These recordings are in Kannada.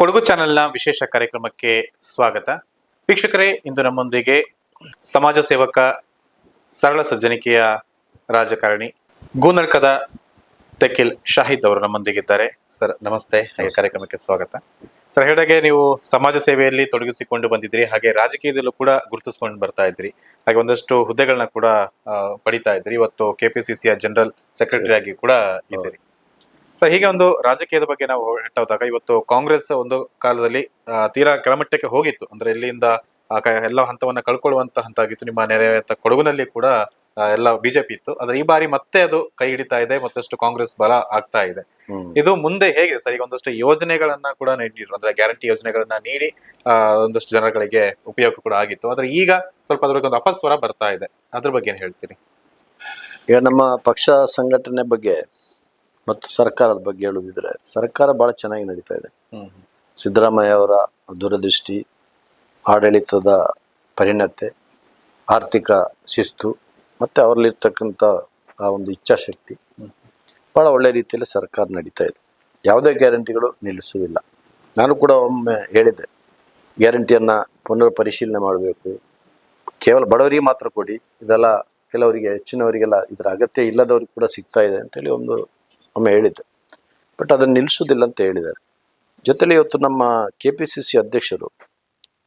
ಕೊಡಗು ಚಾನೆಲ್ನ ವಿಶೇಷ ಕಾರ್ಯಕ್ರಮಕ್ಕೆ ಸ್ವಾಗತ. ವೀಕ್ಷಕರೇ ಇಂದು ನಮ್ಮೊಂದಿಗೆ ಸಮಾಜ ಸೇವಕ ಸರಳ ಸಜ್ಜನಿಕೆಯ ರಾಜಕಾರಣಿ ಗೂನರ್ಕದ ತೆಕಿಲ್ ಶಾಹಿದ್ ಅವರು ನಮ್ಮೊಂದಿಗಿದ್ದಾರೆ. ಸರ್ ನಮಸ್ತೆ. ಹಾಗೆ ಕಾರ್ಯಕ್ರಮಕ್ಕೆ ಸ್ವಾಗತ. ಸರ್ ಹೇಳಿದಾಗೆ ನೀವು ಸಮಾಜ ಸೇವೆಯಲ್ಲಿ ತೊಡಗಿಸಿಕೊಂಡು ಬಂದಿದ್ರಿ ಹಾಗೆ ರಾಜಕೀಯದಲ್ಲೂ ಕೂಡ ಗುರುತಿಸ್ಕೊಂಡು ಬರ್ತಾ ಇದ್ರಿ ಹಾಗೆ ಒಂದಷ್ಟು ಹುದ್ದೆಗಳನ್ನ ಕೂಡ ಪಡಿತಾ ಇದ್ರಿ ಇವತ್ತು ಕೆಪಿಸಿಸಿಯ ಜನರಲ್ ಸೆಕ್ರೆಟರಿ ಆಗಿ ಕೂಡ ಇದ್ದೀರಿ. ಸರ್ ಹೀಗೆ ಒಂದು ರಾಜಕೀಯದ ಬಗ್ಗೆ ನಾವು ಹೋದಾಗ ಇವತ್ತು ಕಾಂಗ್ರೆಸ್ ಒಂದು ಕಾಲದಲ್ಲಿ ತೀರಾ ಕೆಳಮಟ್ಟಕ್ಕೆ ಹೋಗಿತ್ತು. ಅಂದ್ರೆ ಇಲ್ಲಿಂದ ಎಲ್ಲ ಹಂತವನ್ನ ಕಳ್ಕೊಳ್ಳುವಂತ ಹಂತ ಆಗಿತ್ತು ನಿಮ್ಮ ನೆರೆ ಕೊಡಗುನಲ್ಲಿ ಕೂಡ ಎಲ್ಲ ಬಿಜೆಪಿ ಇತ್ತು. ಆದ್ರೆ ಈ ಬಾರಿ ಮತ್ತೆ ಅದು ಕೈ ಹಿಡಿತಾ ಇದೆ ಮತ್ತಷ್ಟು ಕಾಂಗ್ರೆಸ್ ಬಲ ಆಗ್ತಾ ಇದೆ. ಇದು ಮುಂದೆ ಹೇಗೆ? ಸರ್ ಈಗ ಒಂದಷ್ಟು ಯೋಜನೆಗಳನ್ನ ಕೂಡ ನೀಡಿದ್ರು. ಅಂದ್ರೆ ಗ್ಯಾರಂಟಿ ಯೋಜನೆಗಳನ್ನ ನೀಡಿ ಒಂದಷ್ಟು ಜನಗಳಿಗೆ ಉಪಯೋಗ ಕೂಡ ಆಗಿತ್ತು. ಆದ್ರೆ ಈಗ ಸ್ವಲ್ಪ ಅದ್ರ ಒಂದು ಅಪಸ್ವರ ಬರ್ತಾ ಇದೆ. ಅದ್ರ ಬಗ್ಗೆ ಏನ್ ಹೇಳ್ತೀರಿ? ಈಗ ನಮ್ಮ ಪಕ್ಷ ಸಂಘಟನೆ ಬಗ್ಗೆ ಮತ್ತು ಸರ್ಕಾರದ ಬಗ್ಗೆ ಹೇಳುದಿದ್ರೆ ಸರ್ಕಾರ ಬಹಳ ಚೆನ್ನಾಗಿ ನಡೀತಾ ಇದೆ. ಸಿದ್ದರಾಮಯ್ಯ ಅವರ ದೂರದೃಷ್ಟಿ ಆಡಳಿತದ ಪರಿಣತೆ ಆರ್ಥಿಕ ಶಿಸ್ತು ಮತ್ತು ಅವರಲ್ಲಿರ್ತಕ್ಕಂಥ ಆ ಒಂದು ಇಚ್ಛಾಶಕ್ತಿ ಭಾಳ ಒಳ್ಳೆ ರೀತಿಯಲ್ಲಿ ಸರ್ಕಾರ ನಡೀತಾ ಇದೆ. ಯಾವುದೇ ಗ್ಯಾರಂಟಿಗಳು ನಿಲ್ಲಿಸುವುದಿಲ್ಲ. ನಾನು ಕೂಡ ಒಮ್ಮೆ ಹೇಳಿದ್ದೆ ಗ್ಯಾರಂಟಿಯನ್ನು ಪುನರ್ ಪರಿಶೀಲನೆ ಮಾಡಬೇಕು. ಕೇವಲ ಬಡವರಿಗೆ ಮಾತ್ರ ಕೊಡಿ ಇದೆಲ್ಲ ಕೆಲವರಿಗೆ ಹೆಚ್ಚಿನವರಿಗೆಲ್ಲ ಇದರ ಅಗತ್ಯ ಇಲ್ಲದವ್ರಿಗೆ ಕೂಡ ಸಿಗ್ತಾ ಇದೆ ಅಂತೇಳಿ ಒಂದು ಒಮ್ಮೆ ಹೇಳಿದ್ದೆ. ಬಟ್ ಅದನ್ನು ನಿಲ್ಲಿಸೋದಿಲ್ಲ ಅಂತ ಹೇಳಿದ್ದಾರೆ. ಜೊತೆಲಿ ಇವತ್ತು ನಮ್ಮ ಕೆ ಪಿ ಸಿ ಸಿ ಅಧ್ಯಕ್ಷರು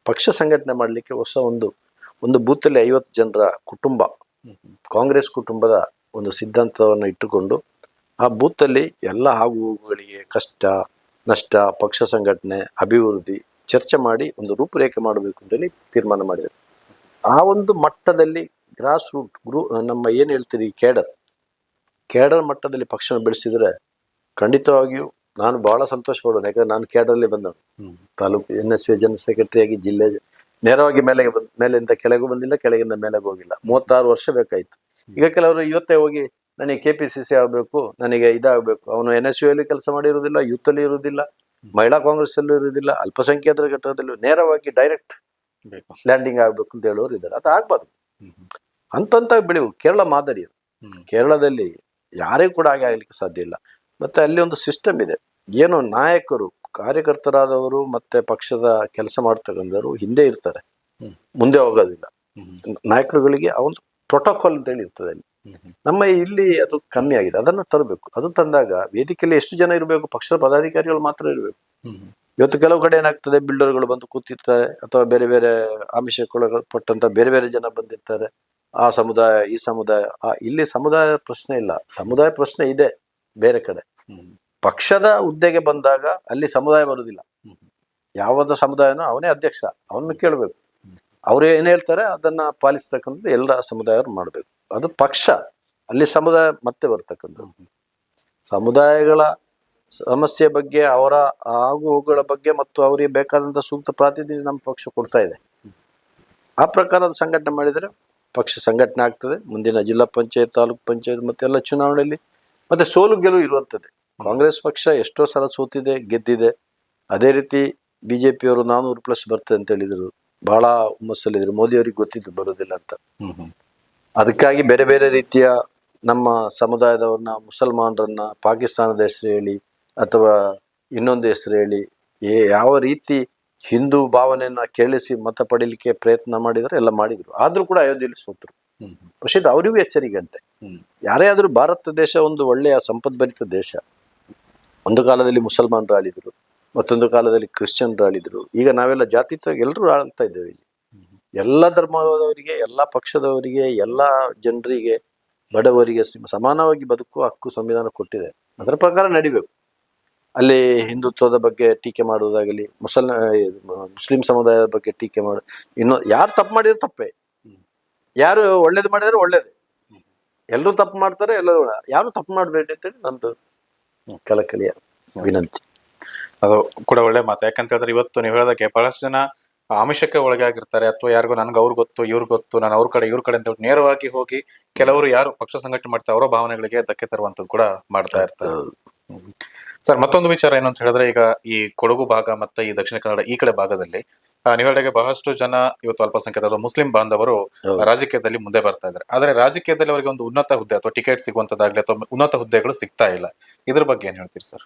ಪಕ್ಷ ಸಂಘಟನೆ ಮಾಡಲಿಕ್ಕೆ ಹೊಸ ಒಂದು ಒಂದು ಬೂತಲ್ಲಿ ಐವತ್ತು ಜನರ ಕುಟುಂಬ, ಕಾಂಗ್ರೆಸ್ ಕುಟುಂಬದ ಒಂದು ಸಿದ್ಧಾಂತವನ್ನು ಇಟ್ಟುಕೊಂಡು ಆ ಬೂತಲ್ಲಿ ಎಲ್ಲ ಆಗು ಹೋಗುಗಳಿಗೆ ಕಷ್ಟ, ನಷ್ಟ, ಪಕ್ಷ ಸಂಘಟನೆ, ಅಭಿವೃದ್ಧಿ ಚರ್ಚೆ ಮಾಡಿ ಒಂದು ರೂಪುರೇಖೆ ಮಾಡಬೇಕು ಅಂತೇಳಿ ತೀರ್ಮಾನ ಮಾಡಿದರು. ಆ ಒಂದು ಮಟ್ಟದಲ್ಲಿ ಗ್ರಾಸ್ ರೂಟ್ ಗ್ರೂ ನಮ್ಮ ಏನು ಹೇಳ್ತೀರಿ ಕೇಡರ್ ಕೇಡರ್ ಮಟ್ಟದಲ್ಲಿ ಪಕ್ಷವನ್ನು ಬೆಳೆಸಿದ್ರೆ ಖಂಡಿತವಾಗಿಯೂ ನಾನು ಬಹಳ ಸಂತೋಷ ಪಡೋದು ಯಾಕಂದ್ರೆ ನಾನು ಕೇಡರಲ್ಲಿ ಬಂದವನು. Taluk N S V general ಸೆಕ್ರೆಟರಿಯಾಗಿ ಜಿಲ್ಲೆ ನೇರವಾಗಿ ಮೇಲೆ ಬಂದ ಮೇಲಿಂದ ಕೆಳಗೂ ಬಂದಿಲ್ಲ ಕೆಳಗಿಂದ ಮೇಲೆಗೆ ಹೋಗಿಲ್ಲ. ಮೂವತ್ತಾರು ವರ್ಷ ಬೇಕಾಯ್ತು. ಈಗ ಕೆಲವರು ಇವತ್ತೇ ಹೋಗಿ ನನಗೆ ಕೆ ಪಿ ಸಿ ಸಿ ಆಗಬೇಕು ನನಗೆ ಇದಾಗಬೇಕು. ಅವನು ಎನ್ ಎಸ್ ಯು ಅಲ್ಲಿ ಕೆಲಸ ಮಾಡಿರೋದಿಲ್ಲ ಯೂತ್ ಅಲ್ಲಿ ಇರುವುದಿಲ್ಲ ಮಹಿಳಾ ಕಾಂಗ್ರೆಸ್ ಅಲ್ಲೂ ಇರುವುದಿಲ್ಲ ಅಲ್ಪಸಂಖ್ಯಾತರ ಘಟಕದಲ್ಲೂ ನೇರವಾಗಿ ಡೈರೆಕ್ಟ್ ಲ್ಯಾಂಡಿಂಗ್ ಆಗಬೇಕು ಅಂತ ಹೇಳೋರು ಇದ್ದಾರೆ. ಅದು ಆಗ್ಬಾರ್ದು. ಅಂತಂತ ಬೆಳೆವು. ಕೇರಳ ಮಾದರಿ ಅದು. ಕೇರಳದಲ್ಲಿ ಯಾರೇ ಕೂಡ ಹಾಗೆ ಆಗ್ಲಿಕ್ಕೆ ಸಾಧ್ಯ ಇಲ್ಲ. ಮತ್ತೆ ಅಲ್ಲಿ ಒಂದು ಸಿಸ್ಟಮ್ ಇದೆ. ಏನು ನಾಯಕರು ಕಾರ್ಯಕರ್ತರಾದವರು ಮತ್ತೆ ಪಕ್ಷದ ಕೆಲಸ ಮಾಡ್ತಕ್ಕಂಥವ್ರು ಹಿಂದೆ ಇರ್ತಾರೆ. ಮುಂದೆ ಹೋಗೋದಿಲ್ಲ. ನಾಯಕರುಗಳಿಗೆ ಆ ಒಂದು ಪ್ರೋಟೋಕಾಲ್ ಅಂತ ಹೇಳಿ ಇರ್ತದೆ ಅಲ್ಲಿ. ನಮ್ಮ ಇಲ್ಲಿ ಅದು ಕಮ್ಮಿ ಆಗಿದೆ. ಅದನ್ನ ತರಬೇಕು. ಅದು ತಂದಾಗ ವೇದಿಕೆಯಲ್ಲಿ ಎಷ್ಟು ಜನ ಇರಬೇಕು? ಪಕ್ಷದ ಪದಾಧಿಕಾರಿಗಳು ಮಾತ್ರ ಇರಬೇಕು. ಇವತ್ತು ಕೆಲವು ಕಡೆ ಏನಾಗ್ತದೆ? ಬಿಲ್ಡರ್ಗಳು ಬಂದು ಕೂತಿರ್ತಾರೆ. ಅಥವಾ ಬೇರೆ ಬೇರೆ ಆಮಿಷಕ್ಕೊಳಪಟ್ಟಂತ ಬೇರೆ ಬೇರೆ ಜನ ಬಂದಿರ್ತಾರೆ. ಆ ಸಮುದಾಯ ಈ ಸಮುದಾಯ ಆ ಇಲ್ಲಿ ಸಮುದಾಯ ಪ್ರಶ್ನೆ ಇಲ್ಲ. ಸಮುದಾಯ ಪ್ರಶ್ನೆ ಇದೆ ಬೇರೆ ಕಡೆ. ಪಕ್ಷದ ಹುದ್ದೆಗೆ ಬಂದಾಗ ಅಲ್ಲಿ ಸಮುದಾಯ ಬರುವುದಿಲ್ಲ. ಯಾವ್ದು ಸಮುದಾಯನೋ ಅವನೇ ಅಧ್ಯಕ್ಷ ಅವನು ಕೇಳಬೇಕು. ಅವ್ರು ಏನು ಹೇಳ್ತಾರೆ ಅದನ್ನ ಪಾಲಿಸ್ತಕ್ಕಂಥದ್ದು ಎಲ್ಲ ಸಮುದಾಯರು ಮಾಡಬೇಕು. ಅದು ಪಕ್ಷ ಅಲ್ಲಿ ಸಮುದಾಯ ಮತ್ತೆ ಬರ್ತಕ್ಕಂಥದ್ದು. ಸಮುದಾಯಗಳ ಸಮಸ್ಯೆ ಬಗ್ಗೆ ಅವರ ಆಗು ಹೋಗುಗಳ ಬಗ್ಗೆ ಮತ್ತು ಅವರಿಗೆ ಬೇಕಾದಂತ ಸೂಕ್ತ ಪ್ರಾತಿನಿಧ್ಯ ನಮ್ಮ ಪಕ್ಷ ಕೊಡ್ತಾ ಇದೆ. ಆ ಪ್ರಕಾರದ ಸಂಘಟನೆ ಮಾಡಿದರೆ ಪಕ್ಷ ಸಂಘಟನೆ ಆಗ್ತದೆ. ಮುಂದಿನ ಜಿಲ್ಲಾ ಪಂಚಾಯತ್ ತಾಲೂಕ್ ಪಂಚಾಯತ್ ಮತ್ತೆ ಎಲ್ಲ ಚುನಾವಣೆಯಲ್ಲಿ ಮತ್ತೆ ಸೋಲು ಗೆಲುವು ಇರುವಂಥದ್ದೇ. ಕಾಂಗ್ರೆಸ್ ಪಕ್ಷ ಎಷ್ಟೋ ಸಲ ಸೋತಿದೆ ಗೆದ್ದಿದೆ. ಅದೇ ರೀತಿ ಬಿಜೆಪಿಯವರು ನಾನೂರು ಪ್ಲಸ್ ಬರ್ತದೆ ಅಂತ ಹೇಳಿದ್ರು. ಬಹಳ ಹುಮ್ಮಸ್ಸಲ್ಲಿದ್ರು. ಮೋದಿ ಅವರಿಗೆ ಗೊತ್ತಿತ್ತು ಬರೋದಿಲ್ಲ ಅಂತ. ಹ್ಮ್. ಹ್ಮ್. ಅದಕ್ಕಾಗಿ ಬೇರೆ ಬೇರೆ ರೀತಿಯ ನಮ್ಮ ಸಮುದಾಯದವ್ರನ್ನ ಮುಸಲ್ಮಾನರನ್ನ ಪಾಕಿಸ್ತಾನದ ಹೆಸರು ಹೇಳಿ ಅಥವಾ ಇನ್ನೊಂದು ಹೆಸರು ಹೇಳಿ ಏ ಯಾವ ರೀತಿ ಹಿಂದೂ ಭಾವನೆಯನ್ನ ಕೇಳಿಸಿ ಮತ ಪಡೀಲಿಕ್ಕೆ ಪ್ರಯತ್ನ ಮಾಡಿದ್ರು ಎಲ್ಲ ಮಾಡಿದ್ರು. ಆದ್ರೂ ಕೂಡ ಅಯೋಧ್ಯೆಯಲ್ಲಿ ಸೋತರು. ಬಹುಶಃ ಅವರಿಗೂ ಎಚ್ಚರಿಕೆ ಅಂತೆ ಯಾರೇ ಆದ್ರೂ ಭಾರತ ದೇಶ ಒಂದು ಒಳ್ಳೆಯ ಸಂಪದ್ಭರಿತ ದೇಶ. ಒಂದು ಕಾಲದಲ್ಲಿ ಮುಸಲ್ಮಾನರು ಆಳಿದ್ರು ಮತ್ತೊಂದು ಕಾಲದಲ್ಲಿ ಕ್ರಿಶ್ಚಿಯನ್ರು ಆಳಿದ್ರು ಈಗ ನಾವೆಲ್ಲ ಜಾತಿ ಎಲ್ಲರೂ ಆಳ್ತಾ ಇದ್ದೇವೆ ಇಲ್ಲಿ. ಎಲ್ಲ ಧರ್ಮದವರಿಗೆ ಎಲ್ಲ ಪಕ್ಷದವರಿಗೆ ಎಲ್ಲ ಜನರಿಗೆ ಬಡವರಿಗೆ ಸಮಾನವಾಗಿ ಬದುಕುವ ಹಕ್ಕು ಸಂವಿಧಾನ ಕೊಟ್ಟಿದೆ. ಅದರ ಪ್ರಕಾರ ನಡಿಬೇಕು. ಅಲ್ಲಿ ಹಿಂದುತ್ವದ ಬಗ್ಗೆ ಟೀಕೆ ಮಾಡುವುದಾಗಲಿ ಮುಸಲ್ ಮುಸ್ಲಿಂ ಸಮುದಾಯದ ಬಗ್ಗೆ ಟೀಕೆ ಮಾಡು ಇನ್ನು ಯಾರು ತಪ್ಪು ಮಾಡಿದ್ರೆ ತಪ್ಪೇ. ಯಾರು ಒಳ್ಳೇದು ಮಾಡಿದ್ರೆ ಒಳ್ಳೇದು. ಎಲ್ಲರೂ ತಪ್ಪು ಮಾಡ್ತಾರೆ ಎಲ್ಲರೂ ಯಾರು ತಪ್ಪು ಮಾಡಬೇಡಿ ಅಂತೇಳಿ ನಂದು ಕಲಕಳಿಯ ವಿನಂತಿ. ಅದು ಕೂಡ ಒಳ್ಳೆ ಮಾತು. ಯಾಕಂತ ಹೇಳಿದ್ರೆ ಇವತ್ತು ನೀವು ಹೇಳೋದಕ್ಕೆ ಬಹಳಷ್ಟು ಜನ ಆಮಿಷಕ್ಕೆ ಒಳಗಾಗಿರ್ತಾರೆ ಅಥವಾ ಯಾರಿಗೂ ನನ್ಗೆ ಅವ್ರು ಗೊತ್ತು ಇವ್ರು ಗೊತ್ತು ನಾನು ಅವ್ರ ಕಡೆ ಇವ್ರ ಕಡೆ ಅಂತ ನೇರವಾಗಿ ಹೋಗಿ ಕೆಲವರು ಯಾರು ಪಕ್ಷ ಸಂಘಟನೆ ಮಾಡ್ತಾರೆ ಅವರ ಭಾವನೆಗಳಿಗೆ ಧಕ್ಕೆ ತರುವಂತದ್ದು ಕೂಡ ಮಾಡ್ತಾ ಇರ್ತಾರೆ. ಸರ್ ಮತ್ತೊಂದು ವಿಚಾರ ಏನು ಅಂತ ಹೇಳಿದ್ರೆ ಈಗ ಈ ಕೊಡಗು ಭಾಗ ಮತ್ತೆ ಈ ದಕ್ಷಿಣ ಕನ್ನಡ ಈ ಕಡೆ ಭಾಗದಲ್ಲಿ ಆ, ನೀವು ಹೇಳಿದಾಗೆ ಬಹಳಷ್ಟು ಜನ ಇವತ್ತು ಅಲ್ಪಸಂಖ್ಯಾತರು ಮುಸ್ಲಿಂ ಬಾಂಧವರು ರಾಜಕೀಯದಲ್ಲಿ ಮುಂದೆ ಬರ್ತಾ ಇದ್ದಾರೆ. ಆದ್ರೆ ರಾಜಕೀಯದಲ್ಲಿ ಅವರಿಗೆ ಒಂದು ಉನ್ನತ ಹುದ್ದೆ ಅಥವಾ ಟಿಕೆಟ್ ಸಿಗುವಂತದ್ದಾಗ್ಲಿ ಅಥವಾ ಉನ್ನತ ಹುದ್ದೆಗಳು ಸಿಗ್ತಾ ಇಲ್ಲ. ಇದ್ರ ಬಗ್ಗೆ ಏನ್ ಹೇಳ್ತೀರಿ ಸರ್?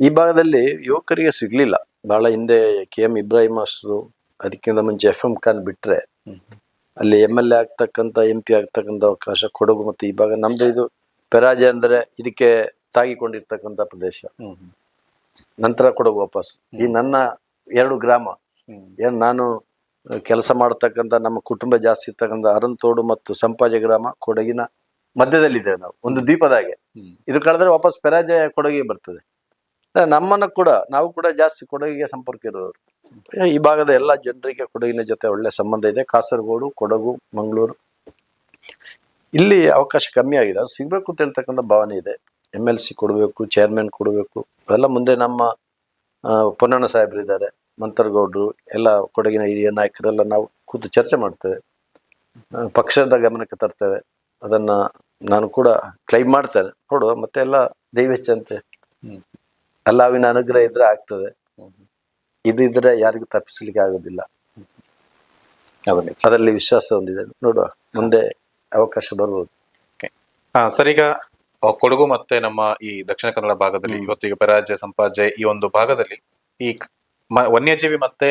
ಈ ಭಾಗದಲ್ಲಿ ಯುವಕರಿಗೆ ಸಿಗ್ಲಿಲ್ಲ. ಬಹಳ ಹಿಂದೆ ಕೆ ಎಂ ಇಬ್ರಾಹಿಂ ಮಾಸ್ಟ್ರು ಅದಕ್ಕಿಂತ ಮುಂಚೆ ಎಫ್ ಎಂ ಖಾನ್ ಬಿಟ್ರೆ ಅಲ್ಲಿ ಎಂ ಎಲ್ ಎ ಆಗ್ತಕ್ಕಂಥ ಎಂ ಪಿ ಆಗ್ತಕ್ಕಂಥ ಅವಕಾಶ ಕೊಡಗು ಮತ್ತು ಈ ಭಾಗ ನಮ್ದು ಇದು. ಪೆರಾಜೆ ಅಂದ್ರೆ ಇದಕ್ಕೆ ತಾಗಿಕೊಂಡಿರ್ತಕ್ಕಂಥ ಪ್ರದೇಶ. ನಂತರ ಕೊಡಗು ವಾಪಸ್. ಈ ನನ್ನ ಎರಡು ಗ್ರಾಮ. ಏನು ನಾನು ಕೆಲಸ ಮಾಡ್ತಕ್ಕಂಥ ನಮ್ಮ ಕುಟುಂಬ ಜಾಸ್ತಿ ಇರ್ತಕ್ಕಂಥ ಅರಂತೋಡು ಮತ್ತು ಸಂಪಾಜೆ ಗ್ರಾಮ ಕೊಡಗಿನ ಮಧ್ಯದಲ್ಲಿದ್ದೇವೆ ನಾವು. ಒಂದು ದ್ವೀಪದಾಗೆ ಇದು ಕಳೆದ್ರೆ ವಾಪಸ್ ಪೆರಾಜಯ ಕೊಡಗಿಗೆ ಬರ್ತದೆ. ನಮ್ಮನ್ನು ಕೂಡ ನಾವು ಕೂಡ ಜಾಸ್ತಿ ಕೊಡಗಿಗೆ ಸಂಪರ್ಕ ಇರೋರು. ಈ ಭಾಗದ ಎಲ್ಲ ಜನರಿಗೆ ಕೊಡಗಿನ ಜೊತೆ ಒಳ್ಳೆ ಸಂಬಂಧ ಇದೆ. ಕಾಸರಗೋಡು ಕೊಡಗು ಮಂಗಳೂರು. ಇಲ್ಲಿ ಅವಕಾಶ ಕಮ್ಮಿ ಆಗಿದೆ. ಸಿಗ್ಬೇಕು ಅಂತ ಹೇಳ್ತಕ್ಕಂಥ ಭಾವನೆ ಇದೆ. ಎಂ ಎಲ್ ಸಿ ಕೊಡಬೇಕು ಚೇರ್ಮನ್ ಕೊಡಬೇಕು. ಅದೆಲ್ಲ ಮುಂದೆ ನಮ್ಮ ಪೊನ್ನಣ್ಣ ಸಾಹೇಬರಿದ್ದಾರೆ ಮಂತರ್ಗೌಡ್ರು ಎಲ್ಲ ಕೊಡಗಿನ ಹಿರಿಯ ನಾಯಕರೆಲ್ಲ ನಾವು ಕೂತು ಚರ್ಚೆ ಮಾಡ್ತೇವೆ. ಪಕ್ಷದ ಗಮನಕ್ಕೆ ತರ್ತೇವೆ. ಅದನ್ನ ನಾನು ಕೂಡ ಕ್ಲೈಮ್ ಮಾಡ್ತೇನೆ. ನೋಡುವ ಮತ್ತೆ ಎಲ್ಲ ದೈವೇಚ್ಛಂತೆ ಅಲ್ಲಾವಿನ ಅನುಗ್ರಹ ಇದ್ರೆ ಆಗ್ತದೆ. ಇದು ಇದ್ರೆ ಯಾರಿಗೂ ತಪ್ಪಿಸ್ಲಿಕ್ಕೆ ಆಗೋದಿಲ್ಲ. ಅದರಲ್ಲಿ ವಿಶ್ವಾಸ ಹೊಂದಿದೆ ನೋಡುವ ಮುಂದೆ ಅವಕಾಶ ಬರ್ಬೋದು. ಹಾ ಸರ್ ಈಗ ಕೊಡಗು ಮತ್ತೆ ನಮ್ಮ ಈ ದಕ್ಷಿಣ ಕನ್ನಡ ಭಾಗದಲ್ಲಿ ಇವತ್ತು ಈಗ ಪರಾಜಯ ಸಂಪಾಜೆ ಈ ಒಂದು ಭಾಗದಲ್ಲಿ ಈ ವನ್ಯಜೀವಿ ಮತ್ತೆ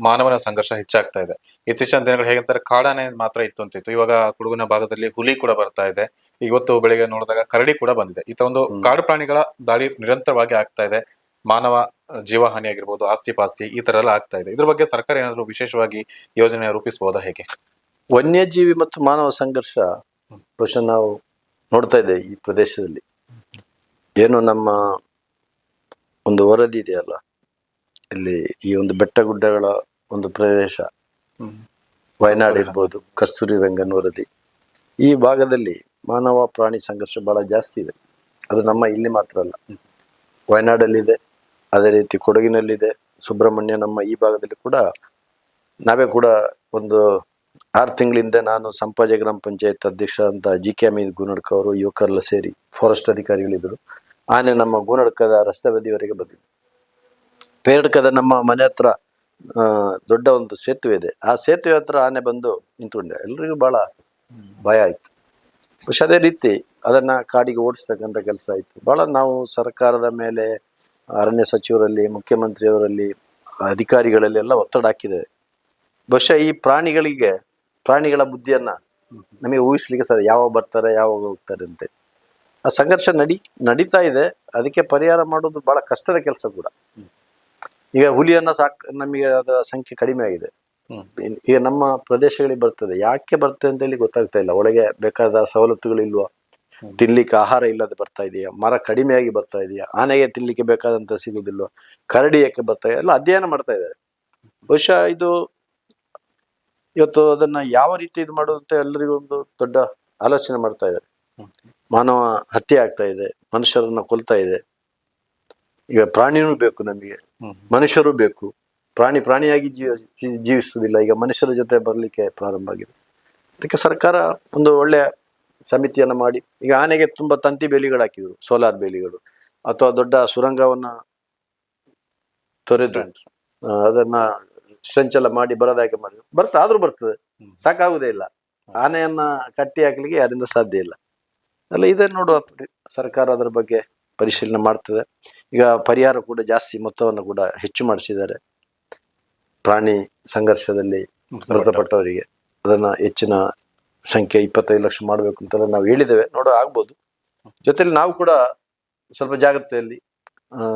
ಮಾನವನ ಸಂಘರ್ಷ ಹೆಚ್ಚಾಗ್ತಾ ಇದೆ. ಇತ್ತೀಚಿನ ದಿನಗಳು ಹೇಗಂತಾರೆ ಕಾಡಾನೆ ಮಾತ್ರ ಇತ್ತು ಅಂತ ಇತ್ತು. ಇವಾಗ ಕೊಡಗಿನ ಭಾಗದಲ್ಲಿ ಹುಲಿ ಕೂಡ ಬರ್ತಾ ಇದೆ. ಇವತ್ತು ಬೆಳಿಗ್ಗೆ ನೋಡಿದಾಗ ಕರಡಿ ಕೂಡ ಬಂದಿದೆ. ಈ ತರ ಒಂದು ಕಾಡು ಪ್ರಾಣಿಗಳ ದಾಳಿ ನಿರಂತರವಾಗಿ ಆಗ್ತಾ ಇದೆ. ಮಾನವ ಜೀವಹಾನಿ ಆಗಿರ್ಬೋದು ಆಸ್ತಿ ಪಾಸ್ತಿ ಈ ತರ ಎಲ್ಲ ಆಗ್ತಾ ಇದೆ. ಇದ್ರ ಬಗ್ಗೆ ಸರ್ಕಾರ ಏನಾದ್ರು ವಿಶೇಷವಾಗಿ ಯೋಜನೆ ರೂಪಿಸಬಹುದಾ ಹೇಗೆ? ವನ್ಯಜೀವಿ ಮತ್ತು ಮಾನವ ಸಂಘರ್ಷ ಬಹುಶಃ ನಾವು ನೋಡ್ತಾ ಇದೆ ಈ ಪ್ರದೇಶದಲ್ಲಿ. ಏನು ನಮ್ಮ ಒಂದು ವರದಿ ಇದೆಯಲ್ಲ? ಇಲ್ಲಿ ಈ ಒಂದು ಬೆಟ್ಟ ಗುಡ್ಡಗಳ ಒಂದು ಪ್ರದೇಶ. ವಯನಾಡ್ ಇರ್ಬೋದು ಕಸ್ತೂರಿ ರಂಗನ್ ವರದಿ. ಈ ಭಾಗದಲ್ಲಿ ಮಾನವ ಪ್ರಾಣಿ ಸಂಘರ್ಷ ಬಹಳ ಜಾಸ್ತಿ ಇದೆ. ಅದು ನಮ್ಮ ಇಲ್ಲಿ ಮಾತ್ರ ಅಲ್ಲ. ವಯನಾಡಲ್ಲಿದೆ ಅದೇ ರೀತಿ ಕೊಡಗಿನಲ್ಲಿದೆ ಸುಬ್ರಹ್ಮಣ್ಯ ನಮ್ಮ ಈ ಭಾಗದಲ್ಲಿ ಕೂಡ ನಾವೇ ಕೂಡ ಒಂದು ಆರು ತಿಂಗಳಿಂದ ನಾನು ಸಂಪಾಜ ಗ್ರಾಮ ಪಂಚಾಯತ್ ಅಧ್ಯಕ್ಷ ಅಂತ ಜಿ ಕೆ ಅಮೀದ್ ಗುನಡ್ಕ ಅವರು ಯುವಕರೆಲ್ಲ ಸೇರಿ ಫಾರೆಸ್ಟ್ ಅಧಿಕಾರಿಗಳಿದ್ರು ಆನೆ ನಮ್ಮ ಗುನಡ್ಕದ ರಸ್ತೆ ಬದಿಯವರೆಗೆ ಬಂದಿದ್ದೆ ಪೇರಡ್ಕದ ನಮ್ಮ ಮನೆ ಹತ್ರ ದೊಡ್ಡ ಒಂದು ಸೇತುವೆ ಇದೆ. ಆ ಸೇತುವೆ ಹತ್ರ ಆನೆ ಬಂದು ನಿಂತ್ಕೊಂಡೆ. ಎಲ್ರಿಗೂ ಭಾಳ ಭಯ ಆಯಿತು. ಪಕ್ಷೆ ಅದೇ ರೀತಿ ಅದನ್ನ ಕಾಡಿಗೆ ಓಡಿಸ್ತಕ್ಕಂಥ ಕೆಲಸ ಆಯ್ತು. ಭಾಳ ನಾವು ಸರ್ಕಾರದ ಮೇಲೆ ಅರಣ್ಯ ಸಚಿವರಲ್ಲಿ, ಮುಖ್ಯಮಂತ್ರಿಯವರಲ್ಲಿ ಅಧಿಕಾರಿಗಳಲ್ಲಿ ಎಲ್ಲ ಒತ್ತಡ ಹಾಕಿದ್ದೇವೆ. ಬಹುಶಃ ಈ ಪ್ರಾಣಿಗಳಿಗೆ ಪ್ರಾಣಿಗಳ ಬುದ್ಧಿಯನ್ನ ನಮಗೆ ಊಹಿಸ್ಲಿಕ್ಕೆ ಸರ್ ಯಾವಾಗ ಬರ್ತಾರೆ ಯಾವಾಗ ಹೋಗ್ತಾರೆ ಅಂತ. ಆ ಸಂಘರ್ಷ ನಡಿ ನಡೀತಾ ಇದೆ. ಅದಕ್ಕೆ ಪರಿಹಾರ ಮಾಡೋದು ಬಹಳ ಕಷ್ಟದ ಕೆಲಸ ಕೂಡ. ಈಗ ಹುಲಿಯನ್ನ ಸಾಕ್ ನಮಗೆ ಅದರ ಸಂಖ್ಯೆ ಕಡಿಮೆ ಆಗಿದೆ. ಈಗ ನಮ್ಮ ಪ್ರದೇಶಗಳಿಗೆ ಬರ್ತದೆ. ಯಾಕೆ ಬರ್ತದೆ ಅಂತ ಹೇಳಿ ಗೊತ್ತಾಗ್ತಾ ಇಲ್ಲ. ಒಳಗೆ ಬೇಕಾದ ಸವಲತ್ತುಗಳಿಲ್ವಾ ತಿನ್ಲಿಕ್ಕೆ ಆಹಾರ ಇಲ್ಲದೆ ಬರ್ತಾ ಇದೆಯಾ? ಮರ ಕಡಿಮೆಯಾಗಿ ಬರ್ತಾ ಇದೆಯಾ? ಆನೆಗೆ ತಿನ್ಲಿಕ್ಕೆ ಬೇಕಾದಂತ ಸಿಗುದಿಲ್ವಾ? ಕರಡಿ ಯಾಕೆ ಬರ್ತಾ ಇದೆ ಎಲ್ಲ ಅಧ್ಯಯನ ಮಾಡ್ತಾ ಇದ್ದಾರೆ. ಬಹುಶಃ ಇದು ಇವತ್ತು ಅದನ್ನ ಯಾವ ರೀತಿ ಇದು ಮಾಡೋದು ಅಂತ ಎಲ್ಲರಿಗೂ ಒಂದು ದೊಡ್ಡ ಆಲೋಚನೆ ಮಾಡ್ತಾ ಇದ್ದಾರೆ. ಮಾನವ ಹತ್ಯೆ ಆಗ್ತಾ ಇದೆ ಮನುಷ್ಯರನ್ನ ಕೊಲ್ತಾ ಇದೆ. ಈಗ ಪ್ರಾಣಿನೂ ಬೇಕು ನಮಗೆ ಮನುಷ್ಯರು ಬೇಕು. ಪ್ರಾಣಿ ಪ್ರಾಣಿಯಾಗಿ ಜೀವ ಜೀವಿಸುವುದಿಲ್ಲ ಈಗ ಮನುಷ್ಯರ ಜೊತೆ ಬರಲಿಕ್ಕೆ ಪ್ರಾರಂಭ ಆಗಿದೆ. ಅದಕ್ಕೆ ಸರ್ಕಾರ ಒಂದು ಒಳ್ಳೆಯ ಸಮಿತಿಯನ್ನ ಮಾಡಿ ಈಗ ಆನೆಗೆ ತುಂಬಾ ತಂತಿ ಬೇಲಿಗಳು ಹಾಕಿದ್ರು ಸೋಲಾರ್ ಬೇಲಿಗಳು ಅಥವಾ ದೊಡ್ಡ ಸುರಂಗವನ್ನ ತೊರೆದು ಅದನ್ನ ಸಂಚಲ ಮಾಡಿ ಬರೋದಾಗೆ ಮಾಡಿ. ಬರ್ತಾ ಆದ್ರೂ ಬರ್ತದೆ. ಸಾಕಾಗುದೇ ಇಲ್ಲ. ಆನೆಯನ್ನ ಕಟ್ಟಿ ಹಾಕ್ಲಿಕ್ಕೆ ಯಾರಿಂದ ಸಾಧ್ಯ ಇಲ್ಲ. ಅಲ್ಲ ಇದೇ ನೋಡುವ ಸರ್ಕಾರ ಅದರ ಬಗ್ಗೆ ಪರಿಶೀಲನೆ ಮಾಡ್ತದೆ. ಈಗ ಪರಿಹಾರ ಕೂಡ ಜಾಸ್ತಿ ಮೊತ್ತವನ್ನು ಕೂಡ ಹೆಚ್ಚು ಮಾಡಿಸಿದ್ದಾರೆ. ಪ್ರಾಣಿ ಸಂಘರ್ಷದಲ್ಲಿ ಮೃತಪಟ್ಟವರಿಗೆ. ಅದನ್ನ ಹೆಚ್ಚಿನ ಸಂಖ್ಯೆ ಇಪ್ಪತ್ತೈದು ಲಕ್ಷ ಮಾಡಬೇಕು ಅಂತೆಲ್ಲ ನಾವು ಹೇಳಿದ್ದೇವೆ. ನೋಡೋ ಆಗ್ಬೋದು. ಜೊತೆಲಿ ನಾವು ಕೂಡ ಸ್ವಲ್ಪ ಜಾಗ್ರತೆಯಲ್ಲಿ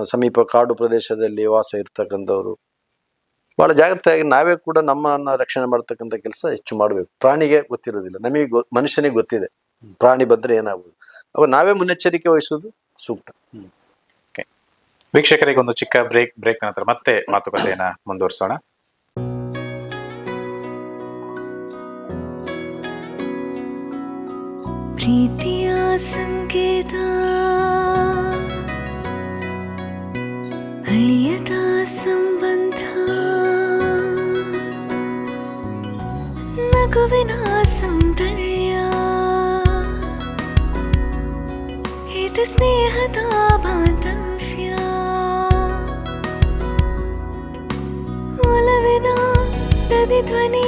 ಸಮೀಪ ಕಾಡು ಪ್ರದೇಶದಲ್ಲಿ ವಾಸ ಇರ್ತಕ್ಕಂಥವ್ರು ಬಹಳ ಜಾಗ್ರತೆಯಾಗಿ ನಾವೇ ಕೂಡ ನಮ್ಮನ್ನ ರಕ್ಷಣೆ ಮಾಡ್ತಕ್ಕಂಥ ಕೆಲಸ ಹೆಚ್ಚು ಮಾಡಬೇಕು. ಪ್ರಾಣಿಗೆ ಗೊತ್ತಿರೋದಿಲ್ಲ. ನಮಗೆ ಗೊ ಮನುಷ್ಯನಿಗೆ ಗೊತ್ತಿದೆ. ಪ್ರಾಣಿ ಬಂದ್ರೆ ಏನಾಗುವುದು? ಅವಾಗ ನಾವೇ ಮುನ್ನೆಚ್ಚರಿಕೆ ವಹಿಸೋದು ಸೂಕ್ತ. ವೀಕ್ಷಕರಿಗೆ ಒಂದು ಚಿಕ್ಕ ಬ್ರೇಕ್ ಬ್ರೇಕ್ ನಂತರ ಮತ್ತೆ ಮಾತುಕತೆಯನ್ನ ಮುಂದುವರಿಸೋಣ. ಪ್ರೀತಿಯ ಸಂಕೇತ. ಅಳಿಯದ ಸಂಬಂಧ. ನಗುವಿನ ಸೌಂದರ್ಯ ಇದು ಸ್ನೇಹದ ಬಾಂಧವ್ಯ ಒಲವಿನ ಪ್ರತಿಧ್ವನಿ